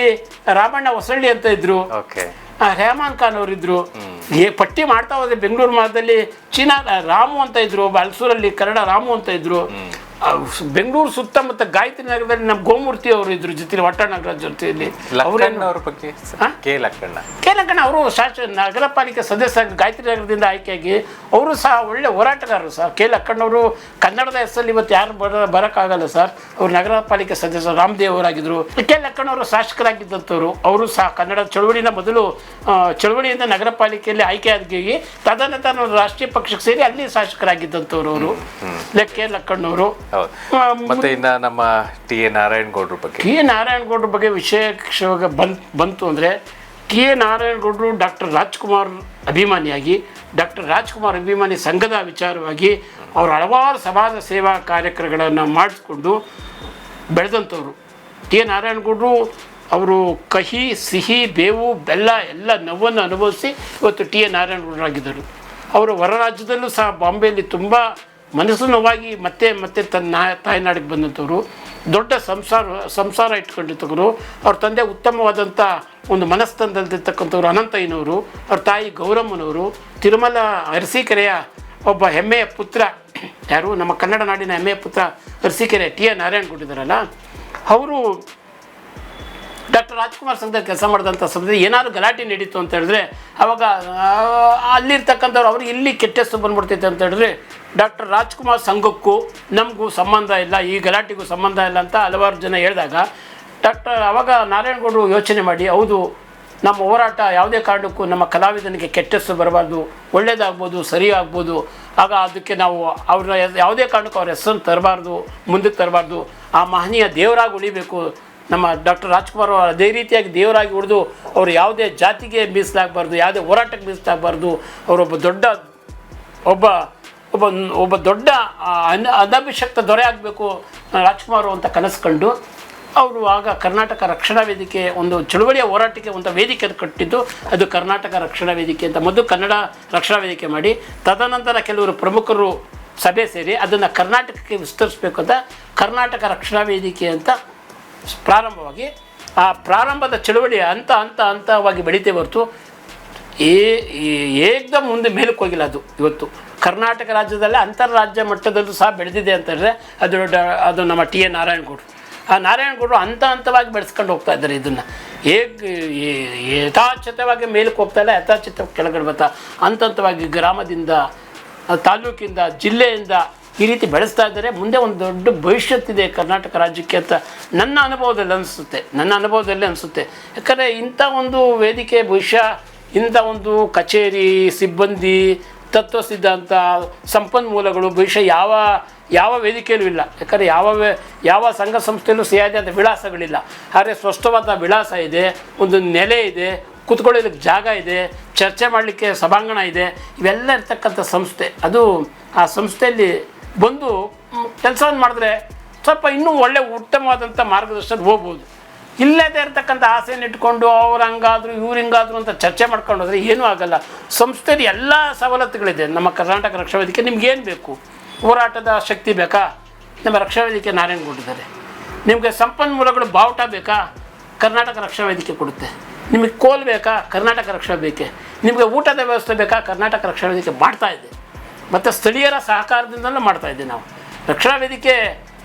ರಾಮಣ್ಣ ಹೊಸಳ್ಳಿ ಅಂತ ಇದ್ರು ರೆಹಮಾನ್ ಖಾನ್ ಅವರಿದ್ರು ಏ ಪಟ್ಟಿ ಮಾಡ್ತಾ ಹೋದ್ರೆ ಬೆಂಗಳೂರು ಮಾಸದಲ್ಲಿ ಚೀನಾ ರಾಮು ಅಂತ ಇದ್ರು ಬಲ್ಸೂರಲ್ಲಿ ಕನ್ನಡ ರಾಮು ಅಂತ ಇದ್ರು. ಬೆಂಗಳೂರು ಸುತ್ತಮುತ್ತ ಗಾಯತ್ರಿ ನಗರದಲ್ಲಿ ನಮ್ಮ ಗೋಮೂರ್ತಿ ಅವರು ಇದ್ರು ಜೊತೆಲಿ ವಟ್ಟ ನಾಗರಾಜ್ ಜೊತೆಯಲ್ಲಿ. ಅವ್ರ ಬಗ್ಗೆ ಕೆ ಲಕ್ಕಣ್ಣ. ಕೇಳಕಣ್ಣ ಅವರು ಶಾಸಕ ನಗರ ಪಾಲಿಕೆ ಸದಸ್ಯರಾಗಿ ಗಾಯತ್ರಿ ನಗರದಿಂದ ಆಯ್ಕೆಯಾಗಿ ಅವರು ಸಹ ಒಳ್ಳೆ ಹೋರಾಟಗಾರರು ಸರ್. ಕೆ ಲಕ್ಕಣ್ಣವರು ಕನ್ನಡದ ಹೆಸರಲ್ಲಿ ಇವತ್ತು ಯಾರು ಬರ ಬರೋಕ್ಕಾಗಲ್ಲ ಸರ್. ಅವರು ನಗರ ಪಾಲಿಕೆ ಸದಸ್ಯರು ರಾಮದೇವ್ ಅವರಾಗಿದ್ದರು ಕೆ ಲಕ್ಕಣ್ಣವರು ಶಾಸಕರಾಗಿದ್ದಂಥವ್ರು. ಅವರು ಸಹ ಕನ್ನಡ ಚಳುವಳಿನ ಮೊದಲು ಚಳುವಳಿಯಿಂದ ನಗರ ಪಾಲಿಕೆಯಲ್ಲಿ ಆಯ್ಕೆಯಾಗಿ ತದನಂತರ ರಾಷ್ಟ್ರೀಯ ಪಕ್ಷಕ್ಕೆ ಸೇರಿ ಅಲ್ಲಿ ಶಾಸಕರಾಗಿದ್ದಂಥವ್ರು ಅವರು. ಕೆ ಲಕ್ಕಣ್ಣವರು ಹೌದು. ಮತ್ತೆ ಇನ್ನ ನಮ್ಮ ಟಿ ಎ ನಾರಾಯಣಗೌಡ್ರ ಬಗ್ಗೆ. ಟಿ ಎ ನಾರಾಯಣಗೌಡ್ರ ಬಗ್ಗೆ ವಿಶೇಷವಾಗಿ ಬಂತ್ ಬಂತು ಅಂದರೆ ಟಿ ಎ ನಾರಾಯಣಗೌಡರು ಡಾಕ್ಟರ್ ರಾಜ್ಕುಮಾರ್ ಅಭಿಮಾನಿಯಾಗಿ ಡಾಕ್ಟರ್ ರಾಜ್ಕುಮಾರ್ ಅಭಿಮಾನಿ ಸಂಘದ ವಿಚಾರವಾಗಿ ಅವರು ಹಲವಾರು ಸಮಾಜ ಸೇವಾ ಕಾರ್ಯಕ್ರಮಗಳನ್ನು ಮಾಡಿಸ್ಕೊಂಡು ಬೆಳೆದಂಥವ್ರು. ಟಿ ಎ ನಾರಾಯಣಗೌಡರು ಅವರು ಕಹಿ ಸಿಹಿ ಬೇವು ಬೆಲ್ಲ ಎಲ್ಲ ನೋವನ್ನು ಅನುಭವಿಸಿ ಇವತ್ತು ಟಿ ಎ ನಾರಾಯಣಗೌಡರಾಗಿದ್ದರು. ಅವರು ಹೊರ ರಾಜ್ಯದಲ್ಲೂ ಸಹ ಬಾಂಬೆಯಲ್ಲಿ ತುಂಬ ಮನಸ್ಸು ನೋವಾಗಿ ಮತ್ತೆ ಮತ್ತೆ ತನ್ನ ತಾಯ್ನಾಡಿಗೆ ಬಂದಂಥವ್ರು ದೊಡ್ಡ ಸಂಸಾರ ಸಂಸಾರ ಇಟ್ಕೊಂಡಿರ್ತಕ್ಕರು ಅವ್ರ ತಂದೆ ಉತ್ತಮವಾದಂಥ ಒಂದು ಮನಸ್ತಂದಲ್ದಿರ್ತಕ್ಕಂಥವ್ರು ಅನಂತಯ್ಯನವರು, ಅವ್ರ ತಾಯಿ ಗೌರಮ್ಮನವರು, ತಿರುಮಲ ಅರಸೀಕೆರೆಯ ಒಬ್ಬ ಹೆಮ್ಮೆಯ ಪುತ್ರ, ಯಾರು? ನಮ್ಮ ಕನ್ನಡ ನಾಡಿನ ಹೆಮ್ಮೆಯ ಪುತ್ರ ಅರಸೀಕೆರೆ ಟಿ ಎ ನಾರಾಯಣಗೌಡಿದಾರಲ್ಲ ಅವರು ಡಾಕ್ಟರ್ ರಾಜ್ಕುಮಾರ್ ಸಂಘದಲ್ಲಿ ಕೆಲಸ ಮಾಡಿದಂಥ ಸಂಸ್ಥೆ ಏನಾದ್ರು ಗಲಾಟೆ ನಡೀತು ಅಂತ ಹೇಳಿದ್ರೆ, ಅವಾಗ ಅಲ್ಲಿರ್ತಕ್ಕಂಥವ್ರು ಅವ್ರಿಗೆ ಇಲ್ಲಿ ಕೆಟ್ಟ ಹೆಸರು ಬಂದ್ಬಿಡ್ತೈತೆ ಅಂತ ಹೇಳಿದ್ರೆ, ಡಾಕ್ಟರ್ ರಾಜ್ಕುಮಾರ್ ಸಂಘಕ್ಕೂ ನಮಗೂ ಸಂಬಂಧ ಇಲ್ಲ, ಈ ಗಲಾಟೆಗೂ ಸಂಬಂಧ ಇಲ್ಲ ಅಂತ ಹಲವಾರು ಜನ ಹೇಳಿದಾಗ, ಡಾಕ್ಟರ್ ಅವಾಗ ನಾರಾಯಣಗೌಡರು ಯೋಚನೆ ಮಾಡಿ, ಹೌದು, ನಮ್ಮ ಹೋರಾಟ ಯಾವುದೇ ಕಾರಣಕ್ಕೂ ನಮ್ಮ ಕಲಾವಿದನಿಗೆ ಕೆಟ್ಟ ಹೆಸರು ಬರಬಾರ್ದು, ಒಳ್ಳೇದಾಗ್ಬೋದು ಸರಿ ಆಗ್ಬೋದು ಆಗ ಅದಕ್ಕೆ ನಾವು ಅವ್ರನ್ನ ಯಾವುದೇ ಕಾರಣಕ್ಕೂ ಅವ್ರ ಹೆಸರನ್ನು ತರಬಾರ್ದು, ಮುಂದಕ್ಕೆ ತರಬಾರ್ದು, ಆ ಮಹನೀಯ ದೇವರಾಗಿ ಉಳಿಬೇಕು ನಮ್ಮ ಡಾಕ್ಟರ್ ರಾಜ್ಕುಮಾರ್ ಅವರು ಅದೇ ರೀತಿಯಾಗಿ ದೇವರಾಗಿ ಉಳಿದು ಅವರು ಯಾವುದೇ ಜಾತಿಗೆ ಮೀಸಲಾಗಬಾರ್ದು, ಯಾವುದೇ ಹೋರಾಟಕ್ಕೆ ಮೀಸಲಾಗಬಾರ್ದು ಅವರೊಬ್ಬ ದೊಡ್ಡ ಒಬ್ಬ ಒಬ್ಬ ಒಬ್ಬ ದೊಡ್ಡ ಅನ, ಅನಭಿಷಕ್ತ ದೊರೆ ಆಗಬೇಕು ರಾಜ್ಕುಮಾರ್ ಅಂತ ಕನಸು ಕಂಡು ಅವರು ಆಗ ಕರ್ನಾಟಕ ರಕ್ಷಣಾ ವೇದಿಕೆ ಒಂದು ಚಳುವಳಿಯ ಹೋರಾಟಕ್ಕೆ ಒಂದು ವೇದಿಕೆ ಕಟ್ಟಿದ್ದು, ಅದು ಕರ್ನಾಟಕ ರಕ್ಷಣಾ ವೇದಿಕೆ ಅಂತ ಮೊದಲು ಕನ್ನಡ ರಕ್ಷಣಾ ವೇದಿಕೆ ಮಾಡಿ, ತದನಂತರ ಕೆಲವರು ಪ್ರಮುಖರು ಸಭೆ ಸೇರಿ ಅದನ್ನು ಕರ್ನಾಟಕಕ್ಕೆ ವಿಸ್ತರಿಸಬೇಕು ಅಂತ ಕರ್ನಾಟಕ ರಕ್ಷಣಾ ವೇದಿಕೆ ಅಂತ ಪ್ರಾರಂಭವಾಗಿ ಆ ಪ್ರಾರಂಭದ ಚಳುವಳಿ ಹಂತ ಹಂತ ಹಂತವಾಗಿ ಬೆಳೀತೇ ಹೊರತು ಏ ಏಕ್ದಮ್ ಮುಂದೆ ಮೇಲಕ್ಕೆ ಹೋಗಿಲ್ಲ ಅದು ಇವತ್ತು. ಕರ್ನಾಟಕ ರಾಜ್ಯದಲ್ಲೇ ಅಂತಾರಾಜ್ಯ ಮಟ್ಟದಲ್ಲೂ ಸಹ ಬೆಳೆದಿದೆ ಅಂತ ಹೇಳಿದ್ರೆ ಅದು ಅದು ನಮ್ಮ ಟಿ ಎ ನಾರಾಯಣಗೌಡರು. ಆ ನಾರಾಯಣಗೌಡರು ಹಂತ ಹಂತವಾಗಿ ಬೆಳೆಸ್ಕೊಂಡು ಹೋಗ್ತಾ ಇದ್ದಾರೆ ಇದನ್ನು. ಹೇಗ್ ಏ- ಯಥಾಚಿತವಾಗಿ ಮೇಲಕ್ಕೆ ಹೋಗ್ತಾ ಇಲ್ಲ ಕೆಳಗಡೆ ಬರ್ತಾ, ಹಂತ ಹಂತವಾಗಿ ಗ್ರಾಮದಿಂದ, ತಾಲೂಕಿಂದ, ಜಿಲ್ಲೆಯಿಂದ ಈ ರೀತಿ ಬೆಳೆಸ್ತಾ ಇದ್ದಾರೆ. ಮುಂದೆ ಒಂದು ದೊಡ್ಡ ಭವಿಷ್ಯತ್ತಿದೆ ಕರ್ನಾಟಕ ರಾಜ್ಯಕ್ಕೆ ಅಂತ ನನ್ನ ಅನುಭವದಲ್ಲಿ ಅನಿಸುತ್ತೆ. ನನ್ನ ಅನುಭವದಲ್ಲಿ ಅನಿಸುತ್ತೆ. ಯಾಕಂದರೆ ಇಂಥ ಒಂದು ವೇದಿಕೆ ಬಹುಶಃ ಇಂಥ ಒಂದು ಕಚೇರಿ, ಸಿಬ್ಬಂದಿ ತತ್ವ ಸಿದ್ಧಾಂತ ಸಂಪನ್ಮೂಲಗಳು ಬಹುಶಃ ಯಾವ ಯಾವ ವೇದಿಕೆಯಲ್ಲೂ ಇಲ್ಲ. ಯಾಕಂದರೆ ಯಾವ ಯಾವ ಸಂಘ ಸಂಸ್ಥೆಯಲ್ಲೂ ಸಿಯಾದ ವಿಳಾಸಗಳಿಲ್ಲ. ಆದರೆ ಸ್ಪಷ್ಟವಾದ ವಿಳಾಸ ಇದೆ, ಒಂದು ನೆಲೆ ಇದೆ ಕೂತ್ಕೊಳ್ಳೋದಕ್ಕೆ ಜಾಗ ಇದೆ, ಚರ್ಚೆ ಮಾಡಲಿಕ್ಕೆ ಸಭಾಂಗಣ ಇದೆ. ಇವೆಲ್ಲ ಇರ್ತಕ್ಕಂಥ ಸಂಸ್ಥೆ. ಅದು ಆ ಸಂಸ್ಥೆಯಲ್ಲಿ ಬಂದು ಕೆಲಸವನ್ನು ಮಾಡಿದ್ರೆ ಸ್ವಲ್ಪ ಇನ್ನೂ ಒಳ್ಳೆ ಉತ್ತಮವಾದಂಥ ಮಾರ್ಗದರ್ಶನ ಹೋಗ್ಬೋದು. ಇಲ್ಲದೇ ಇರತಕ್ಕಂಥ ಆಸೆಯನ್ನು ಇಟ್ಕೊಂಡು ಅವ್ರು ಹಂಗಾದ್ರು, ಇವ್ರು ಹಿಂಗಾದ್ರು ಅಂತ ಚರ್ಚೆ ಮಾಡ್ಕೊಂಡು ಹೋದರೆ ಏನೂ ಆಗಲ್ಲ. ಸಂಸ್ಥೆಯಲ್ಲಿ ಎಲ್ಲ ಸವಲತ್ತುಗಳಿದೆ. ನಮ್ಮ ಕರ್ನಾಟಕ ರಕ್ಷಾ ವೇದಿಕೆ ನಿಮ್ಗೆ ಏನು ಬೇಕು? ಹೋರಾಟದ ಶಕ್ತಿ ಬೇಕಾ? ನಮ್ಮ ರಕ್ಷಾ ವೇದಿಕೆ ನಾರಾಯಣಗೊಂಡಿದ್ದಾರೆ ನಿಮಗೆ ಸಂಪನ್ಮೂಲಗಳು ಬಾವುಟ ಬೇಕಾ? ಕರ್ನಾಟಕ ರಕ್ಷಾ ವೇದಿಕೆ ಕೊಡುತ್ತೆ. ನಿಮಗೆ ಕೋಲ್ ಬೇಕಾ? ಕರ್ನಾಟಕ ರಕ್ಷಾ ಬೇಕೆ ನಿಮಗೆ ಊಟದ ವ್ಯವಸ್ಥೆ ಬೇಕಾ? ಕರ್ನಾಟಕ ರಕ್ಷಾ ವೇದಿಕೆ ಮಾಡ್ತಾ ಇದೆ. ಮತ್ತು ಸ್ಥಳೀಯರ ಸಹಕಾರದಿಂದಲೂ ಮಾಡ್ತಾ ಇದ್ದೀವಿ ನಾವು. ರಕ್ಷಣಾ ವೇದಿಕೆ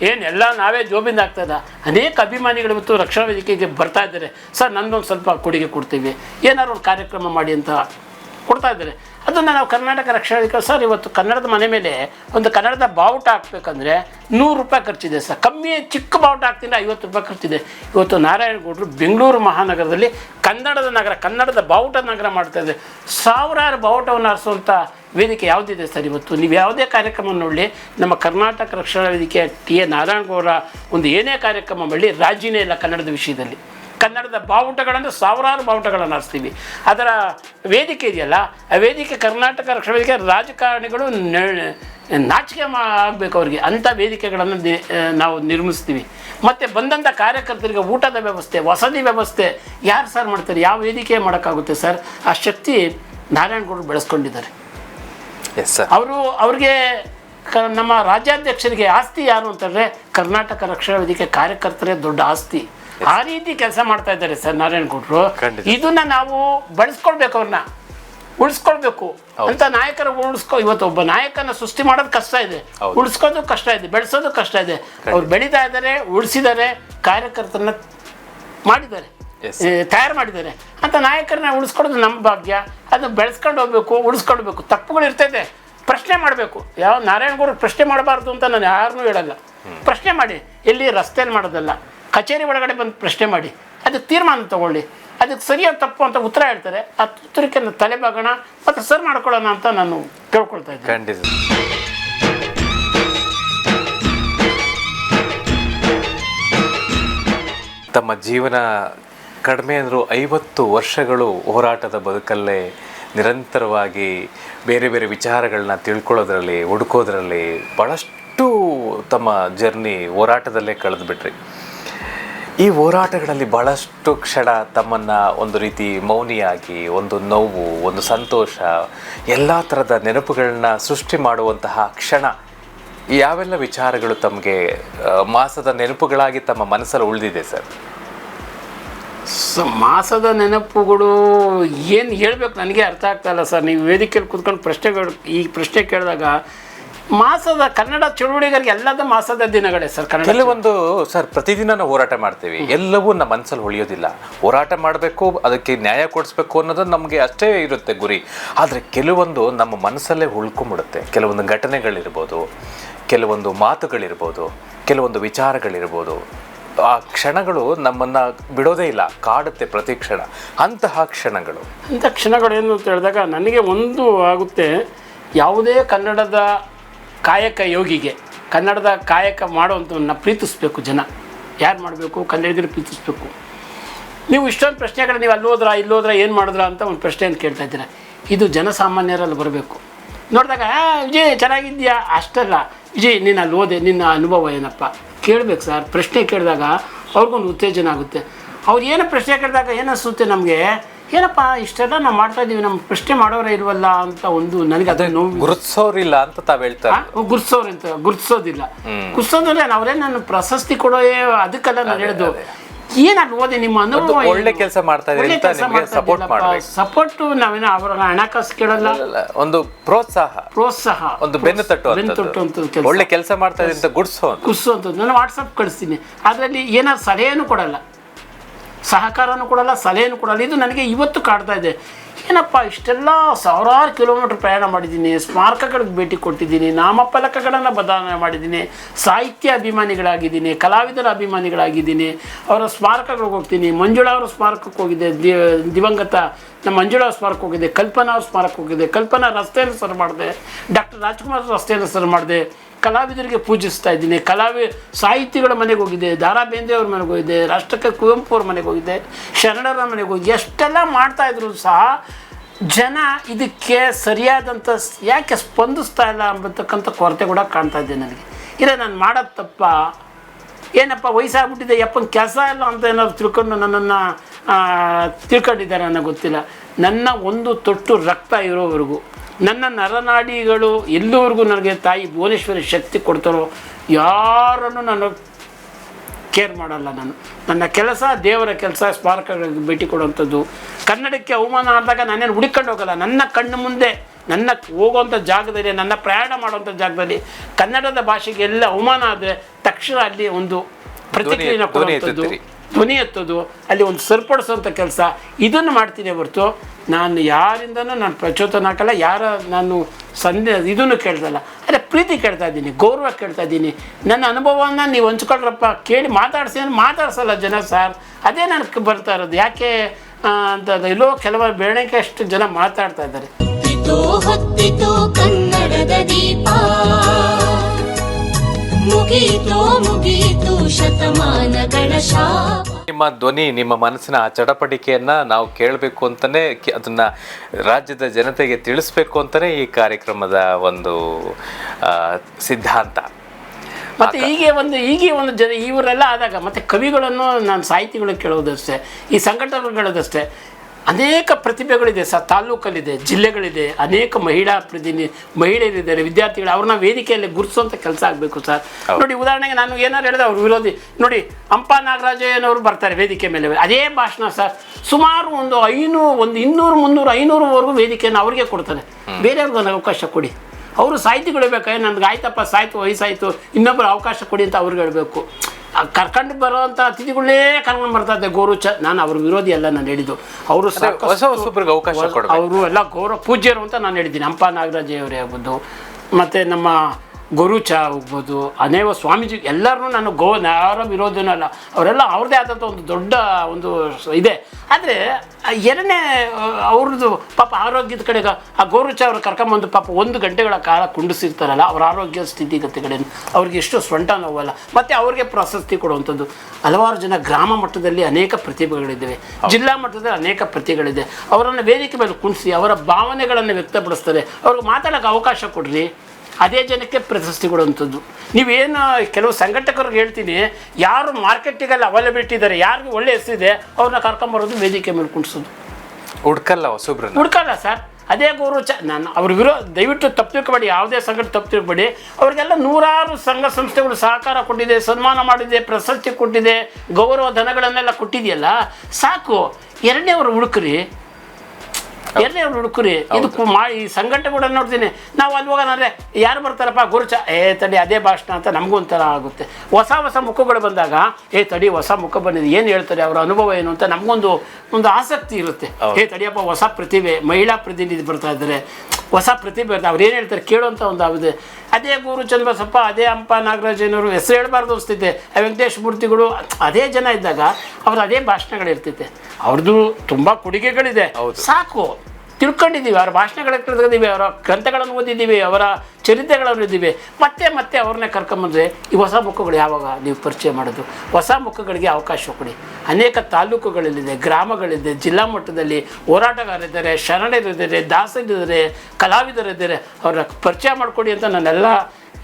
ಏನು ಎಲ್ಲ ನಾವೇ ಜೋಬಿಂದ ಆಗ್ತದ ಅನೇಕ ಅಭಿಮಾನಿಗಳು ಇವತ್ತು ರಕ್ಷಣಾ ವೇದಿಕೆಗೆ ಬರ್ತಾ ಇದ್ದಾರೆ. ಸರ್, ನಂದೊಂದು ಸ್ವಲ್ಪ ಕೊಡುಗೆ ಕೊಡ್ತೀವಿ. ಏನಾದ್ರು ಒಂದು ಕಾರ್ಯಕ್ರಮ ಮಾಡಿ ಅಂತ ಕೊಡ್ತಾ ಇದ್ದಾರೆ. ಅದನ್ನು ನಾವು ಕರ್ನಾಟಕ ರಕ್ಷಣಾ ಸರ್, ಇವತ್ತು ಕನ್ನಡದ ಮನೆ ಮೇಲೆ ಒಂದು ಕನ್ನಡದ ಬಾವುಟ ಹಾಕ್ಬೇಕಂದ್ರೆ ನೂರು ರೂಪಾಯಿ ಖರ್ಚಿದೆ, ಸರ್. ಕಮ್ಮಿ ಚಿಕ್ಕ ಬಾವುಟ ಹಾಕ್ತೀನಿ ಐವತ್ತು ರೂಪಾಯಿ ಖರ್ಚಿದೆ. ಇವತ್ತು ನಾರಾಯಣಗೌಡರು ಬೆಂಗಳೂರು ಮಹಾನಗರದಲ್ಲಿ ಕನ್ನಡದ ನಗರ, ಕನ್ನಡದ ಬಾವುಟ ನಗರ ಮಾಡ್ತಾ ಇದೆ ಸಾವಿರಾರು ಬಾವುಟವನ್ನು ಹಾರಿಸುವಂಥ ವೇದಿಕೆ ಯಾವುದಿದೆ, ಸರ್, ಇವತ್ತು? ನೀವು ಯಾವುದೇ ಕಾರ್ಯಕ್ರಮ ನೋಡಲಿ, ನಮ್ಮ ಕರ್ನಾಟಕ ರಕ್ಷಣಾ ವೇದಿಕೆ ಟಿ ಎ ನಾರಾಯಣಗೌಡರ ಒಂದು ಏನೇ ಕಾರ್ಯಕ್ರಮ ಮಾಡಲಿ, ರಾಜಿನೇ ಇಲ್ಲ ಕನ್ನಡದ ವಿಷಯದಲ್ಲಿ. ಕನ್ನಡದ ಬಾವುಟಗಳನ್ನು ಸಾವಿರಾರು ಬಾವುಟಗಳನ್ನು ಹಾರಿಸ್ತೀವಿ. ಅದರ ವೇದಿಕೆ ಇದೆಯಲ್ಲ ಆ ವೇದಿಕೆ ಕರ್ನಾಟಕ ರಕ್ಷಣಾ ವೇದಿಕೆ ರಾಜಕಾರಣಿಗಳು ನಾಚಿಕೆ ಆಗಬೇಕು ಅವ್ರಿಗೆ. ಅಂಥ ವೇದಿಕೆಗಳನ್ನು ನಾವು ನಿರ್ಮಿಸ್ತೀವಿ. ಮತ್ತು ಬಂದಂಥ ಕಾರ್ಯಕರ್ತರಿಗೆ ಊಟದ ವ್ಯವಸ್ಥೆ ವಸತಿ ವ್ಯವಸ್ಥೆ ಯಾರು ಸರ್ ಮಾಡ್ತಾರೆ? ಯಾವ ವೇದಿಕೆ ಮಾಡೋಕ್ಕಾಗುತ್ತೆ ಸರ್? ಆ ಶಕ್ತಿ ನಾರಾಯಣಗೌಡರು ಬೆಳೆಸ್ಕೊಂಡಿದ್ದಾರೆ. ಎಸ್ ಸರ್ ಅವರು ಅವ್ರಿಗೆ ಕ ನಮ್ಮ ರಾಜ್ಯಾಧ್ಯಕ್ಷರಿಗೆ ಆಸ್ತಿ ಯಾರು ಅಂತಂದರೆ ಕರ್ನಾಟಕ ರಕ್ಷಣಾ ವೇದಿಕೆ ಕಾರ್ಯಕರ್ತರೇ ದೊಡ್ಡ ಆಸ್ತಿ. ಆ ರೀತಿ ಕೆಲಸ ಮಾಡ್ತಾ ಇದ್ದಾರೆ ಸರ್ ನಾರಾಯಣ ಗುಡ್ರು ಇದನ್ನ ನಾವು ಬಳಸ್ಕೊಳ್ಬೇಕು ಅವ್ರನ್ನ ಉಳಿಸ್ಕೊಳ್ಬೇಕು. ಅಂತ ನಾಯಕರ ಉಳಿಸ್ಕೊ ಇವತ್ತು ಒಬ್ಬ ನಾಯಕನ ಸೃಷ್ಟಿ ಮಾಡೋದು ಕಷ್ಟ ಇದೆ. ಉಳಿಸ್ಕೊಂಡು ಉಳಿಸ್ಕೋದು ಕಷ್ಟ ಇದೆ ಬೆಳೆಸೋದು ಕಷ್ಟ ಇದೆ. ಅವ್ರು ಬೆಳೀತಾ ಇದ್ದಾರೆ ಉಳಿಸಿದ್ದಾರೆ ಕಾರ್ಯಕರ್ತರನ್ನ ಮಾಡಿದ್ದಾರೆ. ತಯಾರು ಮಾಡಿದ್ದಾರೆ. ಅಂತ ನಾಯಕರನ್ನ ಉಳಿಸ್ಕೊಳ್ಳೋದು ನಮ್ಮ ಭಾಗ್ಯ. ಅದು ಬೆಳೆಸ್ಕೊಂಡು ಹೋಗ್ಬೇಕು ಉಳಿಸ್ಕೊಳ್ಬೇಕು. ತಪ್ಪುಗಳು ಇರ್ತೈತೆ ಪ್ರಶ್ನೆ ಮಾಡಬೇಕು. ಯಾವ ಗುರು ಪ್ರಶ್ನೆ ಮಾಡಬಾರ್ದು ಅಂತ ನಾನು ಯಾರನ್ನೂ ಹೇಳಲ್ಲ. ಪ್ರಶ್ನೆ ಮಾಡಿ. ಎಲ್ಲಿ ರಸ್ತೆಯಲ್ಲಿ ಮಾಡೋದಲ್ಲ. ಕಚೇರಿ ಒಳಗಡೆ ಬಂದು ಪ್ರಶ್ನೆ ಮಾಡಿ, ಅದಕ್ಕೆ ತೀರ್ಮಾನ ತಗೊಳ್ಳಿ. ಅದಕ್ಕೆ ಸರಿಯಾದ ತಪ್ಪು ಅಂತ ಉತ್ತರ ಹೇಳ್ತಾರೆ. ಆ ಉತ್ತರಕ್ಕೆ ತಲೆ ಬಾಗೋಣ, ಮತ್ತು ಸರ್ ಮಾಡ್ಕೊಳ್ಳೋಣ ಅಂತ ನಾನು ಕೇಳ್ಕೊಳ್ತಾ ಇದ್ದೀನಿ. ಖಂಡಿತ. ತಮ್ಮ ಜೀವನ ಕಡಿಮೆ ಅಂದರೂ ಐವತ್ತು ವರ್ಷಗಳು ಹೋರಾಟದ ಬದುಕಲ್ಲೇ ನಿರಂತರವಾಗಿ ಬೇರೆ ಬೇರೆ ವಿಚಾರಗಳನ್ನ ತಿಳ್ಕೊಳ್ಳೋದ್ರಲ್ಲಿ, ಹುಡುಕೋದ್ರಲ್ಲಿ ಭಾಳಷ್ಟು ತಮ್ಮ ಜರ್ನಿ ಹೋರಾಟದಲ್ಲೇ ಕಳೆದುಬಿಟ್ರಿ. ಈ ಹೋರಾಟಗಳಲ್ಲಿ ಬಹಳಷ್ಟು ಕ್ಷಣ ತಮ್ಮನ್ನು ಒಂದು ರೀತಿ ಮೌನಿಯಾಗಿ, ಒಂದು ನೋವು, ಒಂದು ಸಂತೋಷ, ಎಲ್ಲ ಥರದ ನೆನಪುಗಳನ್ನ ಸೃಷ್ಟಿ ಮಾಡುವಂತಹ ಕ್ಷಣ. ಯಾವೆಲ್ಲ ವಿಚಾರಗಳು ತಮಗೆ ಮಾಸದ ನೆನಪುಗಳಾಗಿ ತಮ್ಮ ಮನಸ್ಸಲ್ಲಿ ಉಳಿದಿದೆ ಸರ್? ಮಾಸದ ನೆನಪುಗಳು ಏನು ಹೇಳಬೇಕು ನನಗೆ ಅರ್ಥ ಆಗ್ತಾ ಇಲ್ಲ ಸರ್. ನೀವು ವೇದಿಕೆಯಲ್ಲಿ ಕೂತ್ಕೊಂಡು ಪ್ರಶ್ನೆಗಳು, ಈ ಪ್ರಶ್ನೆ ಕೇಳಿದಾಗ ಮಾಸದ ಕನ್ನಡ ಚಳುವಳಿಗರಿಗೆ ಎಲ್ಲದ ಮಾಸದ ದಿನಗಳೇ ಸರ್ ಕನ್ನಡ ಕೆಲವೊಂದು ಸರ್ ಪ್ರತಿದಿನ ನಾವು ಹೋರಾಟ ಮಾಡ್ತೀವಿ. ಎಲ್ಲವೂ ನಮ್ಮ ಮನಸ್ಸಲ್ಲಿ ಉಳಿಯೋದಿಲ್ಲ ಹೋರಾಟ ಮಾಡಬೇಕು ಅದಕ್ಕೆ ನ್ಯಾಯ ಕೊಡಿಸ್ಬೇಕು ಅನ್ನೋದು ನಮಗೆ ಅಷ್ಟೇ ಇರುತ್ತೆ ಗುರಿ. ಆದರೆ ಕೆಲವೊಂದು ನಮ್ಮ ಮನಸ್ಸಲ್ಲೇ ಉಳ್ಕೊಂಬಿಡುತ್ತೆ. ಕೆಲವೊಂದು ಘಟನೆಗಳಿರ್ಬೋದು ಕೆಲವೊಂದು ಮಾತುಗಳಿರ್ಬೋದು ಕೆಲವೊಂದು ವಿಚಾರಗಳಿರ್ಬೋದು. ಆ ಕ್ಷಣಗಳು ನಮ್ಮನ್ನು ಬಿಡೋದೇ ಇಲ್ಲ ಕಾಡುತ್ತೆ ಪ್ರತಿ ಕ್ಷಣ. ಅಂತಹ ಕ್ಷಣಗಳು. ಅಂಥ ಕ್ಷಣಗಳೇನು ಅಂತ ಹೇಳಿದಾಗ ನನಗೆ ಒಂದು ಆಗುತ್ತೆ ಯಾವುದೇ ಕನ್ನಡದ ಕಾಯಕ ಯೋಗಿಗೆ, ಕನ್ನಡದ ಕಾಯಕ ಮಾಡುವಂಥವನ್ನ ಪ್ರೀತಿಸ್ಬೇಕು ಜನ. ಯಾರು ಮಾಡಬೇಕು? ಕನ್ನಡಿಗರು ಪ್ರೀತಿಸ್ಬೇಕು. ನೀವು ಇಷ್ಟೊಂದು ಪ್ರಶ್ನೆಗಳು ನೀವು ಅಲ್ಲಿ ಹೋದ್ರಾ, ಇಲ್ಲಿ ಹೋದ್ರಾ, ಏನು ಮಾಡಿದ್ರಾ ಅಂತ ಒಂದು ಪ್ರಶ್ನೆಯನ್ನು ಕೇಳ್ತಾ ಇದ್ದೀರಾ. ಇದು ಜನಸಾಮಾನ್ಯರಲ್ಲಿ ಬರಬೇಕು. ನೋಡಿದಾಗ ವಿಜಯ್ ಚೆನ್ನಾಗಿದ್ಯಾ ಅಷ್ಟಲ್ಲ. ವಿಜಯ್ ನಿನ್ನ ಅಲ್ಲಿ ಓದೆ ನಿನ್ನ ಅನುಭವ ಏನಪ್ಪ? ಕೇಳಬೇಕು ಸರ್. ಪ್ರಶ್ನೆ ಕೇಳಿದಾಗ ಅವ್ರಿಗೊಂದು ಉತ್ತೇಜನ ಆಗುತ್ತೆ. ಅವ್ರು ಏನು ಪ್ರಶ್ನೆ ಕೇಳಿದಾಗ ಏನಿಸುತ್ತೆ ನಮಗೆ? ಏನಪ್ಪ ಇಷ್ಟೆಲ್ಲ ನಾವು ಮಾಡ್ತಾ ಇದೀವಿ ನಮ್ಮ ಪ್ರಶ್ನೆ ಮಾಡೋರೇ ಇರುವಲ್ಲ ಅಂತ ಒಂದು ನನಗೆ ಅದೇ ನೋವು ಗುರುತಿಸೋರಿಲ್ಲ ಅಂತ ತಾವ್ ಹೇಳ್ತಾರೆ. ಗುರ್ಸೋರ್ ಅಂತ ಗುರ್ಸೋದಿಲ್ಲ ಗುರ್ಸೋದಿಲ್ಲ ಅವ್ರೇನು ನಾನು ಪ್ರಶಸ್ತಿ ಕೊಡೋ ಅದಕ್ಕೆಲ್ಲ ನಾನು ಹೇಳಿದ್ದು ಏನ್ ಓದಿ ನಿಮ್ಮ ಅನುಭವ ಒಳ್ಳೆ ಕೆಲಸ ಮಾಡ್ತಾ ಇದ್ದಾರೆ ಅಂತ ನಿಮ್ಗೆ support ಮಾಡ್ಬೇಕು. ಸಪೋರ್ಟು ನಾವೇನೋ ಅವರ ಹಣಕಾಸು ಕೇಳಲ್ಲ? ಒಂದು ಪ್ರೋತ್ಸಾಹ. ಪ್ರೋತ್ಸಾಹ. ಒಂದು ಬೆನ್ನು ತಟ್ಟು ಬೆನ್ನು ತಟ್ಟು ಅಂತ ಕೆಲಸ. ಒಳ್ಳೆ ಕೆಲಸ ಮಾಡ್ತಾ ಇದ್ದಾರೆ ಅಂತ ಗುಡ್ಸೋ ಅಂತ ಕುಸ್ಸೋಂಥದ್ದು ನಾನು ವಾಟ್ಸಪ್ ಕಳಿಸ್ತೀನಿ. ಅದರಲ್ಲಿ ಏನಾದ್ರು ಸಲಹೆನೂ ಕೊಡಲ್ಲ. ಸಹಕಾರನೂ ಕೊಡಲ್ಲ, ಸಲಹೆನೂ ಕೊಡಲ್ಲ. ಇದು ನನಗೆ ಇವತ್ತು ಕಾಡ್ತಾ ಇದೆ. ಏನಪ್ಪ, ಇಷ್ಟೆಲ್ಲ ಸಾವಿರಾರು ಕಿಲೋಮೀಟ್ರ್ ಪ್ರಯಾಣ ಮಾಡಿದ್ದೀನಿ. ಸ್ಮಾರಕಗಳಿಗೆ ಭೇಟಿ ಕೊಟ್ಟಿದ್ದೀನಿ. ನಾಮಫಲಕಗಳನ್ನು ಬದಲಾವಣೆ ಮಾಡಿದ್ದೀನಿ. ಸಾಹಿತ್ಯ ಅಭಿಮಾನಿಗಳಾಗಿದ್ದೀನಿ. ಕಲಾವಿದರ ಅಭಿಮಾನಿಗಳಾಗಿದ್ದೀನಿ. ಅವರ ಸ್ಮಾರಕಗಳಿಗೆ ಹೋಗ್ತೀನಿ. ಮಂಜುಳಾ ಅವರ ಸ್ಮಾರಕಕ್ಕೆ ಹೋಗಿದೆ. ದಿವಂಗತ, ನಮ್ಮ ಮಂಜುಳಾ ಸ್ಮಾರಕಕ್ಕೆ ಹೋಗಿದೆ. ಕಲ್ಪನಾ ಅವ್ರ ಸ್ಮಾರಕಕ್ಕೆ ಹೋಗಿದೆ. ಕಲ್ಪನಾ ರಸ್ತೆಯನ್ನು ಸರ್ ಮಾಡಿದೆ. ಡಾಕ್ಟರ್ ರಾಜ್ಕುಮಾರ್ ರಸ್ತೆಯನ್ನು ಸರ್ ಮಾಡಿದೆ. ಕಲಾವಿದರಿಗೆ ಪೂಜಿಸ್ತಾ ಇದ್ದೀನಿ. ಕಲಾವಿ ಸಾಹಿತಿಗಳ ಮನೆಗೆ ಹೋಗಿದ್ದೆ ದಾರಾ ಬೇಂದ್ರೆ ಅವ್ರ ಮನೆಗೆ ಹೋಗಿದ್ದೆ, ರಾಷ್ಟ್ರಕ್ಕೆ ಕುವೆಂಪು ಅವ್ರ ಮನೆಗೆ ಹೋಗಿದ್ದೆ, ಶರಣರ ಮನೆಗೆ ಹೋಗಿ ಎಷ್ಟೆಲ್ಲ ಮಾಡ್ತಾ ಇದ್ರು ಸಹ ಜನ ಇದಕ್ಕೆ ಸರಿಯಾದಂಥ ಯಾಕೆ ಸ್ಪಂದಿಸ್ತಾ ಇಲ್ಲ ಅಂಬತಕ್ಕಂಥ ಕೊರತೆ ಕೂಡ ಕಾಣ್ತಾ ಇದ್ದೆ ನನಗೆ. ಇಲ್ಲ ನಾನು ಮಾಡೋದು ತಪ್ಪ. ಏನಪ್ಪ ವಯಸ್ಸಾಗ್ಬಿಟ್ಟಿದೆ, ಯಪ್ಪನ ಕೆಲಸ ಇಲ್ಲ ಅಂತ ಏನಾದ್ರು ತಿಳ್ಕೊಂಡು ನನ್ನನ್ನು ತಿಳ್ಕೊಂಡಿದ್ದಾರೆ ನನಗೆ ಗೊತ್ತಿಲ್ಲ. ನನ್ನ ಒಂದು ತೊಟ್ಟು ರಕ್ತ ಇರೋವರೆಗೂ. ನನ್ನ ನರನಾಡಿಗಳು ಎಲ್ಲವರೆಗೂ ನನಗೆ ತಾಯಿ ಭುವನೇಶ್ವರಿ ಶಕ್ತಿ ಕೊಡ್ತಾರೋ ಯಾರನ್ನು ನಾನು ಕೇರ್ ಮಾಡಲ್ಲ ನಾನು. ನನ್ನ ಕೆಲಸ ದೇವರ ಕೆಲಸ ಸ್ಮಾರಕಗಳಿಗೆ ಭೇಟಿ ಕೊಡುವಂಥದ್ದು. ಕನ್ನಡಕ್ಕೆ ಅವಮಾನ ಆದಾಗ ನಾನೇನು ಹುಡುಕೊಂಡು ಹೋಗಲ್ಲ. ನನ್ನ ಕಣ್ಣು ಮುಂದೆ ನನ್ನ ಹೋಗುವಂಥ ಜಾಗದಲ್ಲಿ ನನ್ನ ಪ್ರಯಾಣ ಮಾಡುವಂಥ ಜಾಗದಲ್ಲಿ ಕನ್ನಡದ ಭಾಷೆಗೆ ಎಲ್ಲ ಅವಮಾನ ಆದರೆ ತಕ್ಷಣ ಅಲ್ಲಿ ಒಂದು ಪ್ರತಿಕ್ರಿಯೆನ ಧ್ವನಿ ಕೊಡುವಂಥದ್ದು. ಧ್ವನಿ ಎತ್ತೋದು, ಅಲ್ಲಿ ಒಂದು ಸರಿಪಡಿಸೋಂಥ ಕೆಲಸ, ಇದನ್ನು ಮಾಡ್ತೀನಿ ಹೊರತು ನಾನು ಯಾರಿಂದನೂ ನಾನು ಪ್ರಚೋದನ ಹಾಕಲ್ಲ, ಯಾರ ನಾನು ಸಂದೇ, ಇದನ್ನು ಕೇಳ್ದಲ್ಲ. ಅದೇ ಪ್ರೀತಿ ಕೇಳ್ತಾ ಇದ್ದೀನಿ, ಗೌರವ ಕೇಳ್ತಾ ಇದ್ದೀನಿ. ನನ್ನ ಅನುಭವವನ್ನು ನೀವು ಹಂಚ್ಕೊಳ್ರಪ್ಪ, ಕೇಳಿ ಮಾತಾಡಿಸಿ ಅಂದ್ರೆ ಮಾತಾಡ್ಸಲ್ಲ ಜನ ಸರ್. ಅದೇ ನನಗೆ ಬರ್ತಾ ಇರೋದು. ಯಾಕೆ ಅಂತ ಎಲ್ಲೋ ಕೆಲವರು ಬೆಳಗ್ಗೆ ಅಷ್ಟು ಜನ ಮಾತಾಡ್ತಾ ಇದ್ದಾರೆ. ಕನ್ನಡದ ದೀಪ. ಮುಗೀತು ಮುಗೀತು ಶತಮಾನಗಳ ಶಾಪ ನಿಮ್ಮ ಧ್ವನಿ ನಿಮ್ಮ ಮನಸ್ಸಿನ ಆ ಚಡಪಟಿಕೆಯನ್ನ ನಾವು ಕೇಳಬೇಕು ಅಂತಾನೆ ಕಿ- ಅದನ್ನ ರಾಜ್ಯದ ಜನತೆಗೆ ತಿಳಿಸ್ಬೇಕು ಅಂತಾನೆ ಈ ಕಾರ್ಯಕ್ರಮದ ಒಂದು ಆ, ಸಿದ್ಧಾಂತ. ಮತ್ತೆ ಹೀಗೆ ಒಂದು ಹೀಗೆ ಒಂದು ಜನ ಇವರೆಲ್ಲ ಆದಾಗ ಮತ್ತೆ ಕವಿಗಳನ್ನು ನಾನು ಸಾಹಿತಿಗಳು ಕೇಳೋದಷ್ಟೇ ಈ ಸಂಘಟನೆಗಳು ಕೇಳೋದಷ್ಟೇ ಅನೇಕ ಪ್ರತಿಭೆಗಳಿದೆ ಸ ತಾಲೂಕಲ್ಲಿದೆ ಜಿಲ್ಲೆಗಳಿದೆ ಅನೇಕ ಮಹಿಳಾ ಪ್ರತಿನಿ ಮಹಿಳೆಯರಿದ್ದಾರೆ ವಿದ್ಯಾರ್ಥಿಗಳು ಅವ್ರನ್ನ ವೇದಿಕೆಯಲ್ಲಿ ಗುರುತಿಸುವಂಥ ಕೆಲಸ ಆಗಬೇಕು ಸರ್. ನೋಡಿ ಉದಾಹರಣೆಗೆ ನಾನು ಏನಾರು ಹೇಳಿದೆ ಅವ್ರು ವಿರೋಧಿ. ನೋಡಿ ಅಂಪ ನಾಗರಾಜಯ್ಯನವರು ಬರ್ತಾರೆ ವೇದಿಕೆ ಮೇಲೆ. ಅದೇ ಭಾಷಣ ಸರ್ ಸುಮಾರು ಒಂದು ಐನೂರು ಒಂದು ಇನ್ನೂರು ಮುನ್ನೂರು ಐನೂರುವರೆಗೂ ವೇದಿಕೆಯನ್ನು ಅವ್ರಿಗೆ ಕೊಡ್ತಾರೆ. ಬೇರೆಯವ್ರಿಗೆ ಒಂದು ಅವಕಾಶ ಕೊಡಿ. ಅವರು ಸಾಹಿತಿಗಳು ಬೇಕಾದ್ರೆ ನನಗೆ ಆಯ್ತಪ್ಪ ಸಾಯ್ತು ವಯಸ್ಸಾಯಿತು ಇನ್ನೊಬ್ಬರು ಅವಕಾಶ ಕೊಡಿ ಅಂತ ಅವ್ರಿಗೆ ಹೇಳಬೇಕು. ಕರ್ಕೊಂಡು ಬರುವಂತ ಅತಿಥಿಗಳೇ ಕರ್ಕೊಂಡು ಬರ್ತಾ ಇದ್ದೆ ಗೋರುಚ ನಾನು ಅವ್ರ ವಿರೋಧಿ ಎಲ್ಲ ನಾನು ಹೇಳಿದ್ದು. ಅವರು ಹೊಸ ಹೊಸಬ್ರಿಗೆ ಅವಕಾಶ ಅವರು ಎಲ್ಲ ಗೌರವ ಪೂಜ್ಯರು ಅಂತ ನಾನು ಹೇಳಿದ್ದೀನಿ. ಹಂಪ ನಾಗರಾಜಯವರೇ ಆಗ್ಬೋದು. ಮತ್ತೆ ನಮ್ಮ ಗುರುಚ ಹೋಗ್ಬೋದು ಅನೇಕ ಸ್ವಾಮೀಜಿ ಎಲ್ಲರೂ ನಾನು ಗೋ, ಯಾರ ಅಲ್ಲ, ಅವರೆಲ್ಲ ಅವ್ರದ್ದೇ ಆದಂಥ ಒಂದು ದೊಡ್ಡ ಒಂದು ಇದೆ. ಆದರೆ ಎರಡನೇ ಅವ್ರದ್ದು ಪಾಪ ಆರೋಗ್ಯದ ಕಡೆಗೆ, ಆ ಗೋರುಚ ಅವ್ರು ಕರ್ಕೊಂಬಂದು ಪಾಪ ಒಂದು ಗಂಟೆಗಳ ಕಾಲ ಕುಂಡಿಸಿರ್ತಾರಲ್ಲ, ಅವ್ರ ಆರೋಗ್ಯ ಸ್ಥಿತಿಗತಿಗಳನ್ನು ಅವ್ರಿಗೆ ಎಷ್ಟು ಸೊಂಟ ನೋವಲ್ಲ. ಮತ್ತು ಅವ್ರಿಗೆ ಪ್ರಶಸ್ತಿ ಕೊಡುವಂಥದ್ದು. ಹಲವಾರು ಜನ ಗ್ರಾಮ ಮಟ್ಟದಲ್ಲಿ ಅನೇಕ ಪ್ರತಿಭೆಗಳಿದ್ದಾವೆ. ಜಿಲ್ಲಾ ಮಟ್ಟದಲ್ಲಿ ಅನೇಕ ಪ್ರತಿಭೆಗಳಿದೆ. ಅವರನ್ನು ವೇದಿಕೆ ಮೇಲೆ ಕುಣಿಸಿ ಅವರ ಭಾವನೆಗಳನ್ನು ವ್ಯಕ್ತಪಡಿಸ್ತಾರೆ ಅವ್ರಿಗೆ ಮಾತಾಡೋಕ್ಕೆ ಅವಕಾಶ ಕೊಡ್ರಿ. ಅದೇ ಜನಕ್ಕೆ ಪ್ರಶಸ್ತಿ ಕೊಡುವಂಥದ್ದು. ನೀವೇನು ಕೆಲವು ಸಂಘಟಕರಿಗೆ ಹೇಳ್ತೀನಿ ಯಾರು ಮಾರ್ಕೆಟಿಗೆಲ್ಲ ಅವೈಲಬಿಲಿಟಿ ಇದ್ದಾರೆ ಯಾರಿಗೆ ಒಳ್ಳೆ ಹೆಸರಿದೆ ಅವ್ರನ್ನ ಕರ್ಕೊಂಬರೋದು ವೇದಿಕೆ ಮೇಲೆ ಕುಣಿಸೋದು ಹುಡ್ಕಲ್ಲ ಹೊಸಬ್ರನ್ನ? ಹುಡ್ಕಲ್ಲ ಸರ್. ಅದೇ ಗೌರವ ಚ ನಾನು ಅವ್ರ ವಿರೋ ದಯವಿಟ್ಟು ತಪ್ಪು ತಿಳ್ಕೊಬೇಡಿ ಯಾವುದೇ ಸಂಘಟ ತಪ್ಪು ತಿಳ್ಕೊಬೇಡಿ ಅವ್ರಿಗೆಲ್ಲ ನೂರಾರು ಸಂಘ ಸಂಸ್ಥೆಗಳು ಸಹಕಾರ ಕೊಟ್ಟಿದೆ ಸನ್ಮಾನ ಮಾಡಿದೆ ಪ್ರಶಸ್ತಿ ಕೊಟ್ಟಿದೆ ಗೌರವ ಧನಗಳನ್ನೆಲ್ಲ ಕೊಟ್ಟಿದೆಯಲ್ಲ? ಸಾಕು. ಎರಡನೇ ಅವರು ಹುಡುಕ್ರಿ. ಎರಡನೇ ಅವ್ರು ಹುಡುಕ್ರಿ. ಇದು ಮಾಡಿ ಈ ಕೂಡ ನೋಡ್ತೀನಿ. ನಾವು ಅಲ್ಲಿ ಹೋಗೋಣಂದ್ರೆ ಯಾರು ಬರ್ತಾರಪ್ಪ? ಗುರುಚ. ಏ ತಡಿ ಅದೇ ಭಾಷಣ ಅಂತ ನಮಗೂ ಒಂಥರ ಆಗುತ್ತೆ. ಹೊಸ ಹೊಸ ಮುಖಗಳು ಬಂದಾಗ ಏ ತಡಿ ಹೊಸ ಮುಖ ಬಂದಿದೆ. ಏನು ಹೇಳ್ತಾರೆ? ಅವರ ಅನುಭವ ಏನು ಅಂತ ನಮಗೊಂದು ಒಂದು ಆಸಕ್ತಿ ಇರುತ್ತೆ. ಏ ತಡಿಯಪ್ಪ ಹೊಸ ಪ್ರತಿಭೆ ಮಹಿಳಾ ಪ್ರತಿನಿಧಿ ಬರ್ತಾ ಇದ್ದಾರೆ. ಹೊಸ ಪ್ರತಿಭೆ ಅಂತ ಅವ್ರು ಏನು ಹೇಳ್ತಾರೆ? ಕೇಳುವಂಥ ಒಂದು ಆಗಿದೆ ಅದೇ ಗುರು ಚಂದ್ರಬಸಪ್ಪ ಅದೇ ಅಂಪ ನಾಗರಾಜನವರು ಹೆಸರು ಹೇಳಬಾರ್ದು ಅನಿಸ್ತಿದ್ದೆ. ಆ ವೆಂಕಟೇಶ್ ಮೂರ್ತಿಗಳು ಅದೇ ಜನ ಇದ್ದಾಗ ಅವ್ರ ಅದೇ ಭಾಷಣಗಳಿರ್ತೈತೆ ಅವ್ರದ್ದು ತುಂಬ ಕೊಡುಗೆಗಳಿದೆ. ಸಾಕು. ತಿಳ್ಕೊಂಡಿದ್ದೀವಿ ಅವರ ಭಾಷಣಗಳ ಕೇಳಿದ್ದೀವಿ ಅವರ ಗ್ರಂಥಗಳನ್ನು ಓದಿದ್ದೀವಿ ಅವರ ಚರಿತ್ರೆಗಳನ್ನು ಓದಿದ್ದೀವಿ. ಮತ್ತೆ ಮತ್ತೆ ಅವ್ರನ್ನೇ ಕರ್ಕೊಂಬಂದರೆ ಈ ಹೊಸ ಮುಖಗಳು ಯಾವಾಗ ನೀವು ಪರಿಚಯ ಮಾಡೋದು? ಹೊಸ ಮುಖಗಳಿಗೆ ಅವಕಾಶ ಕೊಡಿ. ಅನೇಕ ತಾಲೂಕುಗಳಲ್ಲಿದೆ ಗ್ರಾಮಗಳಿದೆ ಜಿಲ್ಲಾ ಮಟ್ಟದಲ್ಲಿ ಹೋರಾಟಗಾರರಿದ್ದಾರೆ ಶರಣರಿದ್ದಾರೆ ದಾಸರಿದ್ದಾರೆ ಕಲಾವಿದರಿದ್ದಾರೆ. ಅವ್ರನ್ನ ಪರಿಚಯ ಮಾಡಿಕೊಡಿ ಅಂತ ನಾನೆಲ್ಲ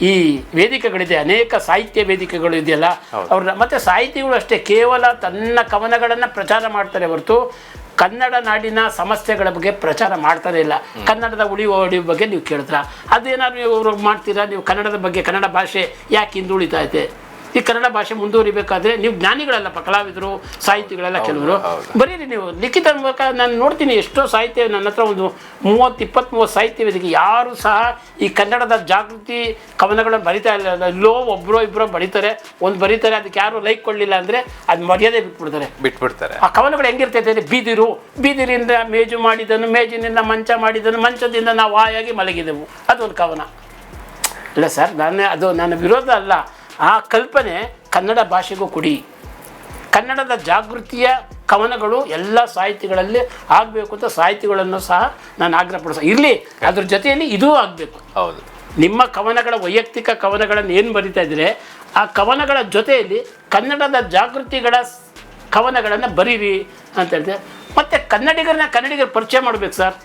ಈ ವೇದಿಕೆಗಳಿದೆ ಅನೇಕ ಸಾಹಿತ್ಯ ವೇದಿಕೆಗಳು ಇದೆಯಲ್ಲ. ಅವ್ರನ್ನ ಮತ್ತು ಸಾಹಿತಿಗಳು ಅಷ್ಟೇ ಕೇವಲ ತನ್ನ ಕವನಗಳನ್ನು ಪ್ರಚಾರ ಮಾಡ್ತಾರೆ ಹೊರತು ಕನ್ನಡ ನಾಡಿನ ಸಮಸ್ಯೆಗಳ ಬಗ್ಗೆ ಪ್ರಚಾರ ಮಾಡ್ತಾನೆ ಇಲ್ಲ. ಕನ್ನಡದ ಉಳಿಯುವ ಓಡಿ ಬಗ್ಗೆ ನೀವು ಕೇಳ್ತೀರಾ? ಅದೇನಾದ್ರು ಇವರು ಮಾಡ್ತೀರಾ? ನೀವು ಕನ್ನಡದ ಬಗ್ಗೆ ಕನ್ನಡ ಭಾಷೆ ಯಾಕೆ ಹಿಂದುಳಿತಾ ಐತೆ ಈ ಕನ್ನಡ ಭಾಷೆ ಮುಂದುವರಿಬೇಕಾದ್ರೆ ನೀವು ಜ್ಞಾನಿಗಳಲ್ಲಪ್ಪ ಕಲಾವಿದರು ಸಾಹಿತಿಗಳೆಲ್ಲ ಕೆಲವರು. ಬರೀರಿ ನೀವು. ಲಿಖಿತ ಮೂಲಕ ನಾನು ನೋಡ್ತೀನಿ ಎಷ್ಟೋ ಸಾಹಿತ್ಯ ನನ್ನ ಹತ್ರ ಒಂದು ಮೂವತ್ತು ಇಪ್ಪತ್ತ್ಮೂವತ್ತು ಸಾಹಿತ್ಯ ಇದಕ್ಕೆ ಯಾರು ಸಹ ಈ ಕನ್ನಡದ ಜಾಗೃತಿ ಕವನಗಳನ್ನು ಬರಿತಾ ಇಲ್ಲ. ಎಲ್ಲೋ ಒಬ್ಬರೋ ಇಬ್ಬರು ಬರೀತಾರೆ. ಒಂದು ಬರೀತಾರೆ ಅದಕ್ಕೆ ಯಾರು ಲೈಕ್ ಕೊಡಲಿಲ್ಲ ಅಂದರೆ ಅದು ಮರ್ಯಾದೆ ಬಿಟ್ಬಿಡ್ತಾರೆ. ಬಿಟ್ಬಿಡ್ತಾರೆ. ಆ ಕವನಗಳು ಹೆಂಗಿರ್ತೈತೆ ಅಂದರೆ ಬೀದಿರು. ಬೀದಿರಿಂದ ಮೇಜು ಮಾಡಿದನು ಮೇಜಿನಿಂದ ಮಂಚ ಮಾಡಿದನು ಮಂಚದಿಂದ ನಾವು ವಾಯಾಗಿ ಮಲಗಿದೆವು. ಅದೊಂದು ಕವನ. ಇಲ್ಲ ಸರ್ ನಾನೇ ಅದು ನನ್ನ ವಿರೋಧ ಅಲ್ಲ. ಆ ಕಲ್ಪನೆ ಕನ್ನಡ ಭಾಷೆಗೂ ಕೊಡಿ. ಕನ್ನಡದ ಜಾಗೃತಿಯ ಕವನಗಳು ಎಲ್ಲ ಸಾಹಿತಿಗಳಲ್ಲಿ ಆಗಬೇಕು ಅಂತ ಸಾಹಿತಿಗಳನ್ನು ಸಹ ನಾನು ಆಗ್ರಹಪಡಿಸ ಇರಲಿ ಅದ್ರ ಜೊತೆಯಲ್ಲಿ ಇದೂ ಆಗಬೇಕು. ಹೌದು. ನಿಮ್ಮ ಕವನಗಳ ವೈಯಕ್ತಿಕ ಕವನಗಳನ್ನು ಏನು ಬರಿತಾ ಇದ್ರೆ ಆ ಕವನಗಳ ಜೊತೆಯಲ್ಲಿ ಕನ್ನಡದ ಜಾಗೃತಿಗಳ ಕವನಗಳನ್ನು ಬರೀರಿ ಅಂತ ಹೇಳಿದೆ ಮತ್ತು ಕನ್ನಡಿಗರನ್ನ ಕನ್ನಡಿಗರ ಪರಿಚಯ ಮಾಡಬೇಕು ಸರ್.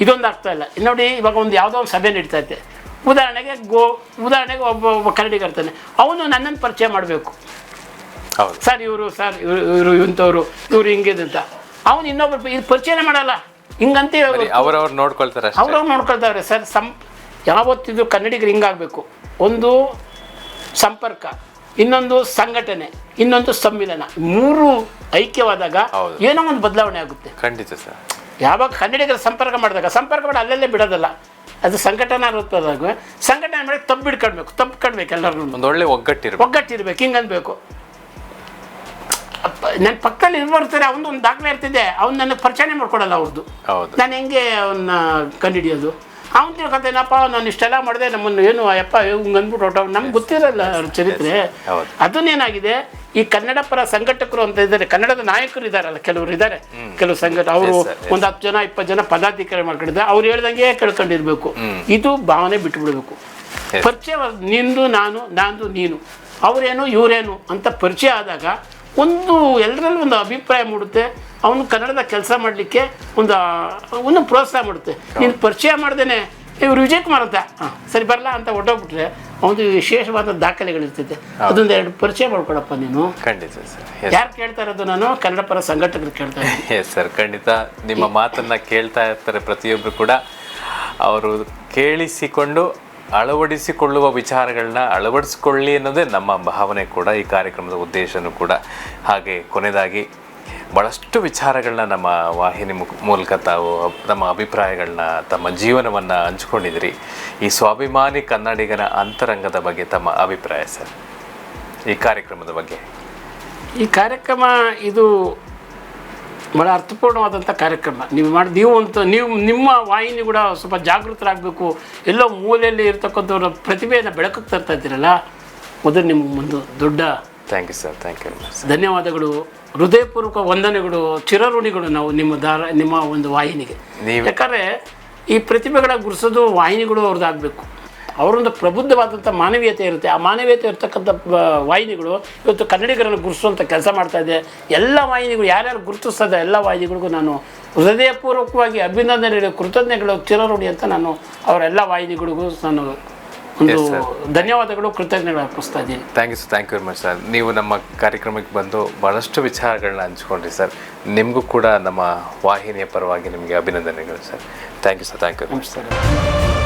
ಇದೊಂದು ಆಗ್ತಾ ಇಲ್ಲ. ನೋಡಿ ಇವಾಗ ಒಂದು ಯಾವುದೋ ಒಂದು ಸಭೆ ನಡೀತಾ ಉದಾಹರಣೆಗೆ ಗೋ ಉದಾಹರಣೆಗೆ ಒಬ್ಬ ಒಬ್ಬ ಕನ್ನಡಿಗ ಇರ್ತಾನೆ. ಅವನು ನನ್ನನ್ನು ಪರಿಚಯ ಮಾಡಬೇಕು. ಹೌದು. ಸರ್ ಇವರು ಸರ್ ಇವರು ಇವರು ಇಂಥವ್ರು ಇವರು ಅಂತ. ಅವನು ಇನ್ನೊಬ್ಬರು ಇದು ಪರಿಚಯನೇ ಮಾಡಲ್ಲ. ಹಿಂಗಂತ ಅವ್ರವ್ರು ನೋಡ್ಕೊಳ್ತಾರೆ ಅವ್ರವ್ರು ನೋಡ್ಕೊಳ್ತಾರೆ. ಸರ್ ಸಂ ಯಾವತ್ತಿದ್ರು ಕನ್ನಡಿಗರು ಹಿಂಗಾಗಬೇಕು. ಒಂದು ಸಂಪರ್ಕ ಇನ್ನೊಂದು ಸಂಘಟನೆ ಇನ್ನೊಂದು ಸಮ್ಮಿಲನ. ಮೂರು ಐಕ್ಯವಾದಾಗ ಏನೋ ಒಂದು ಬದಲಾವಣೆ ಆಗುತ್ತೆ. ಖಂಡಿತ ಸರ್. ಯಾವಾಗ ಕನ್ನಡಿಗರ ಸಂಪರ್ಕ ಮಾಡಿದಾಗ ಸಂಪರ್ಕ ಮಾಡಿ ಅಲ್ಲಲ್ಲೇ ಬಿಡೋದಲ್ಲ. ಅದು ಸಂಘಟನಾ ರೂಪದಾಗ ಸಂಘಟನೆ ಮಾಡಿ ತಪ್ಪು ಬಿಡ್ಕೊಳ್ಬೇಕು ತಪ್ಪು ಕಡ್ಬೇಕು ಎಲ್ಲರೂ ಒಂದು ಒಳ್ಳೆ ಒಗ್ಗಟ್ಟಿರ್ಬೇಕು. ಒಗ್ಗಟ್ಟಿರ್ಬೇಕು ಹಿಂಗೆ ಅನ್ಬೇಕು ನನ್ನ ಪಕ್ಕದಲ್ಲಿ ಇರ್ಬರ್ತಾರೆ ಅವನು ಒಂದು ದಾಖಲೆ ಇರ್ತಿದೆ ಅವ್ನು ನನಗೆ ಪರಿಚಯ ಮಾಡ್ಕೊಡಲ್ಲ ಅವ್ರದ್ದು ನಾನು ಹೆಂಗೆ ಅವನ್ನ ಕಂಡುಹಿಡಿಯೋದು? ಅವ್ನು ತಿಳ್ಕೊತೇನಪ್ಪ ನಾನು ಇಷ್ಟೆಲ್ಲ ಮಾಡಿದೆ ನಮ್ಮನ್ನು ಏನು ಅಯ್ಯಪ್ಪ ಹಿಂಗೆ ಅಂದ್ಬಿಟ್ಟು ನಮ್ಗೆ ಗೊತ್ತಿರಲ್ಲ ಅವ್ರ ಚರಿತ್ರೆ. ಅದನ್ನೇನಾಗಿದೆ ಈ ಕನ್ನಡ ಪರ ಸಂಘಟಕರು ಅಂತ ಇದ್ದಾರೆ. ಕನ್ನಡದ ನಾಯಕರು ಇದ್ದಾರಲ್ಲ ಕೆಲವರು ಇದ್ದಾರೆ ಕೆಲವು ಸಂಘಟ ಅವರು ಒಂದ್ ಹತ್ತು ಜನ ಇಪ್ಪತ್ತು ಜನ ಪದಾಧಿಕಾರಿ ಮಾಡ್ಕೊಂಡಿದ್ದಾರೆ. ಅವ್ರು ಹೇಳ್ದಂಗೆ ಕೇಳ್ಕೊಂಡಿರ್ಬೇಕು. ಇದು ಭಾವನೆ ಬಿಟ್ಬಿಡ್ಬೇಕು. ಪರಿಚಯ ನಿಂದು ನಾನು ನಂದು ನೀನು. ಅವರೇನು ಇವರೇನು ಅಂತ ಪರಿಚಯ ಆದಾಗ ಒಂದು ಎಲ್ಲರಲ್ಲೂ ಒಂದು ಅಭಿಪ್ರಾಯ ಮೂಡುತ್ತೆ. ಅವನು ಕನ್ನಡದ ಕೆಲಸ ಮಾಡಲಿಕ್ಕೆ ಒಂದು ಒಂದು ಪ್ರೋತ್ಸಾಹ ಮಾಡುತ್ತೆ. ನೀನು ಪರಿಚಯ ಮಾಡ್ದೇನೆ ಇವ್ರು ವಿಜಯ್ ಕುಮಾರ್ ಅಂತ. ಹಾಂ. ಸರಿ ಬರಲ್ಲ ಅಂತ ಹೊಟ್ಟೋಗ್ಬಿಟ್ರೆ ಒಂದು ವಿಶೇಷವಾದ ದಾಖಲೆಗಳಿರ್ತೈತೆ. ಅದೊಂದು ಎರಡು ಪರಿಚಯ ಮಾಡ್ಕೊಡಪ್ಪ ನೀನು. ಖಂಡಿತ ಸರ್. ಯಾರು ಕೇಳ್ತಾ ಇರೋದು ನಾನು? ಕನ್ನಡ ಪರ ಸಂಘಟಕರು ಕೇಳ್ತಾ ಇದ್ದೀನಿ [LAUGHS] ಸರ್. ಖಂಡಿತ ನಿಮ್ಮ ಮಾತನ್ನ ಕೇಳ್ತಾ ಇರ್ತಾರೆ ಪ್ರತಿಯೊಬ್ಬರು ಕೂಡ. ಅವರು ಕೇಳಿಸಿಕೊಂಡು ಅಳವಡಿಸಿಕೊಳ್ಳುವ ವಿಚಾರಗಳನ್ನ ಅಳವಡಿಸಿಕೊಳ್ಳಿ ಅನ್ನೋದೇ ನಮ್ಮ ಭಾವನೆ ಕೂಡ, ಈ ಕಾರ್ಯಕ್ರಮದ ಉದ್ದೇಶನೂ ಕೂಡ. ಹಾಗೆ ಕೊನೆಯದಾಗಿ ಭಾಳಷ್ಟು ವಿಚಾರಗಳನ್ನ ನಮ್ಮ ವಾಹಿನಿ ಮೂಲಕ ತಾವು ತಮ್ಮ ಅಭಿಪ್ರಾಯಗಳನ್ನ, ತಮ್ಮ ಜೀವನವನ್ನು ಹಂಚ್ಕೊಂಡಿದ್ದೀರಿ ಈ ಸ್ವಾಭಿಮಾನಿ ಕನ್ನಡಿಗನ ಅಂತರಂಗದ ಬಗ್ಗೆ ತಮ್ಮ ಅಭಿಪ್ರಾಯ ಸರ್? ಈ ಕಾರ್ಯಕ್ರಮದ ಬಗ್ಗೆ. ಈ ಕಾರ್ಯಕ್ರಮ ಇದು ಭಾಳ ಅರ್ಥಪೂರ್ಣವಾದಂಥ ಕಾರ್ಯಕ್ರಮ. ನೀವು ಮಾಡಿ ನೀವು ಅಂತ ನೀವು ನಿಮ್ಮ ವಾಹಿನಿ ಕೂಡ ಸ್ವಲ್ಪ ಜಾಗೃತರಾಗಬೇಕು. ಎಲ್ಲೋ ಮೂಲೆಯಲ್ಲಿ ಇರ್ತಕ್ಕಂಥವ್ರ ಪ್ರತಿಭೆಯನ್ನು ಬೆಳಕಕ್ಕೆ ತರ್ತಾ ಇದ್ದೀರಲ್ಲ ಮೊದಲು ನಿಮ್ಗೆ ಒಂದು ದೊಡ್ಡ thank you sir thank you ಧನ್ಯವಾದಗಳು. ಹೃದಯಪೂರ್ವಕ ವಂದನೆಗಳು ಚಿರಋಣಿಗಳು ನಾವು ನಿಮ್ಮ ದಾರ ನಿಮ್ಮ ಒಂದು ವಾಹಿನಿಗೆ. ಯಾಕಂದರೆ ಈ ಪ್ರತಿಭೆಗಳ ಗುರುಸೋದು ವಾಹಿನಿಗಳು ಅವ್ರದ್ದು ಆಗಬೇಕು ಅವರೊಂದು ಪ್ರಬುದ್ಧವಾದಂಥ ಮಾನವೀಯತೆ ಇರುತ್ತೆ. ಆ ಮಾನವೀಯತೆ ಇರತಕ್ಕಂಥ ವಾಹಿನಿಗಳು ಇವತ್ತು ಕನ್ನಡಿಗರನ್ನು ಗುರುಸುವಂಥ ಕೆಲಸ ಮಾಡ್ತಾ ಇದೆ. ಎಲ್ಲ ವಾಹಿನಿಗಳು ಯಾರ್ಯಾರು ಗುರುತಿಸ್ತದೆ ಎಲ್ಲ ವಾಹಿನಿಗಳಿಗೂ ನಾನು ಹೃದಯಪೂರ್ವಕವಾಗಿ ಅಭಿನಂದನೆಗಳು ಕೃತಜ್ಞತೆಗಳು ಚಿರಋಣಿ ಅಂತ ನಾನು ಅವರೆಲ್ಲ ವಾಹಿನಿಗಳಿಗೂ ನಾನು ಒಂದು ಧನ್ಯವಾದಗಳು ಕೃತಜ್ಞಗಳು ಅರ್ಪಿಸ್ತಾ ಇದ್ದೀನಿ. Thank you thank you very much sir ನೀವು ನಮ್ಮ ಕಾರ್ಯಕ್ರಮಕ್ಕೆ ಬಂದು ಭಾಳಷ್ಟು ವಿಚಾರಗಳನ್ನ ಹಂಚ್ಕೊಂಡ್ರಿ ಸರ್ ನಿಮಗೂ ಕೂಡ ನಮ್ಮ ವಾಹಿನಿಯ ಪರವಾಗಿ ನಿಮಗೆ ಅಭಿನಂದನೆಗಳು sir thank you sir thank you ನಮಸ್ಕಾರ.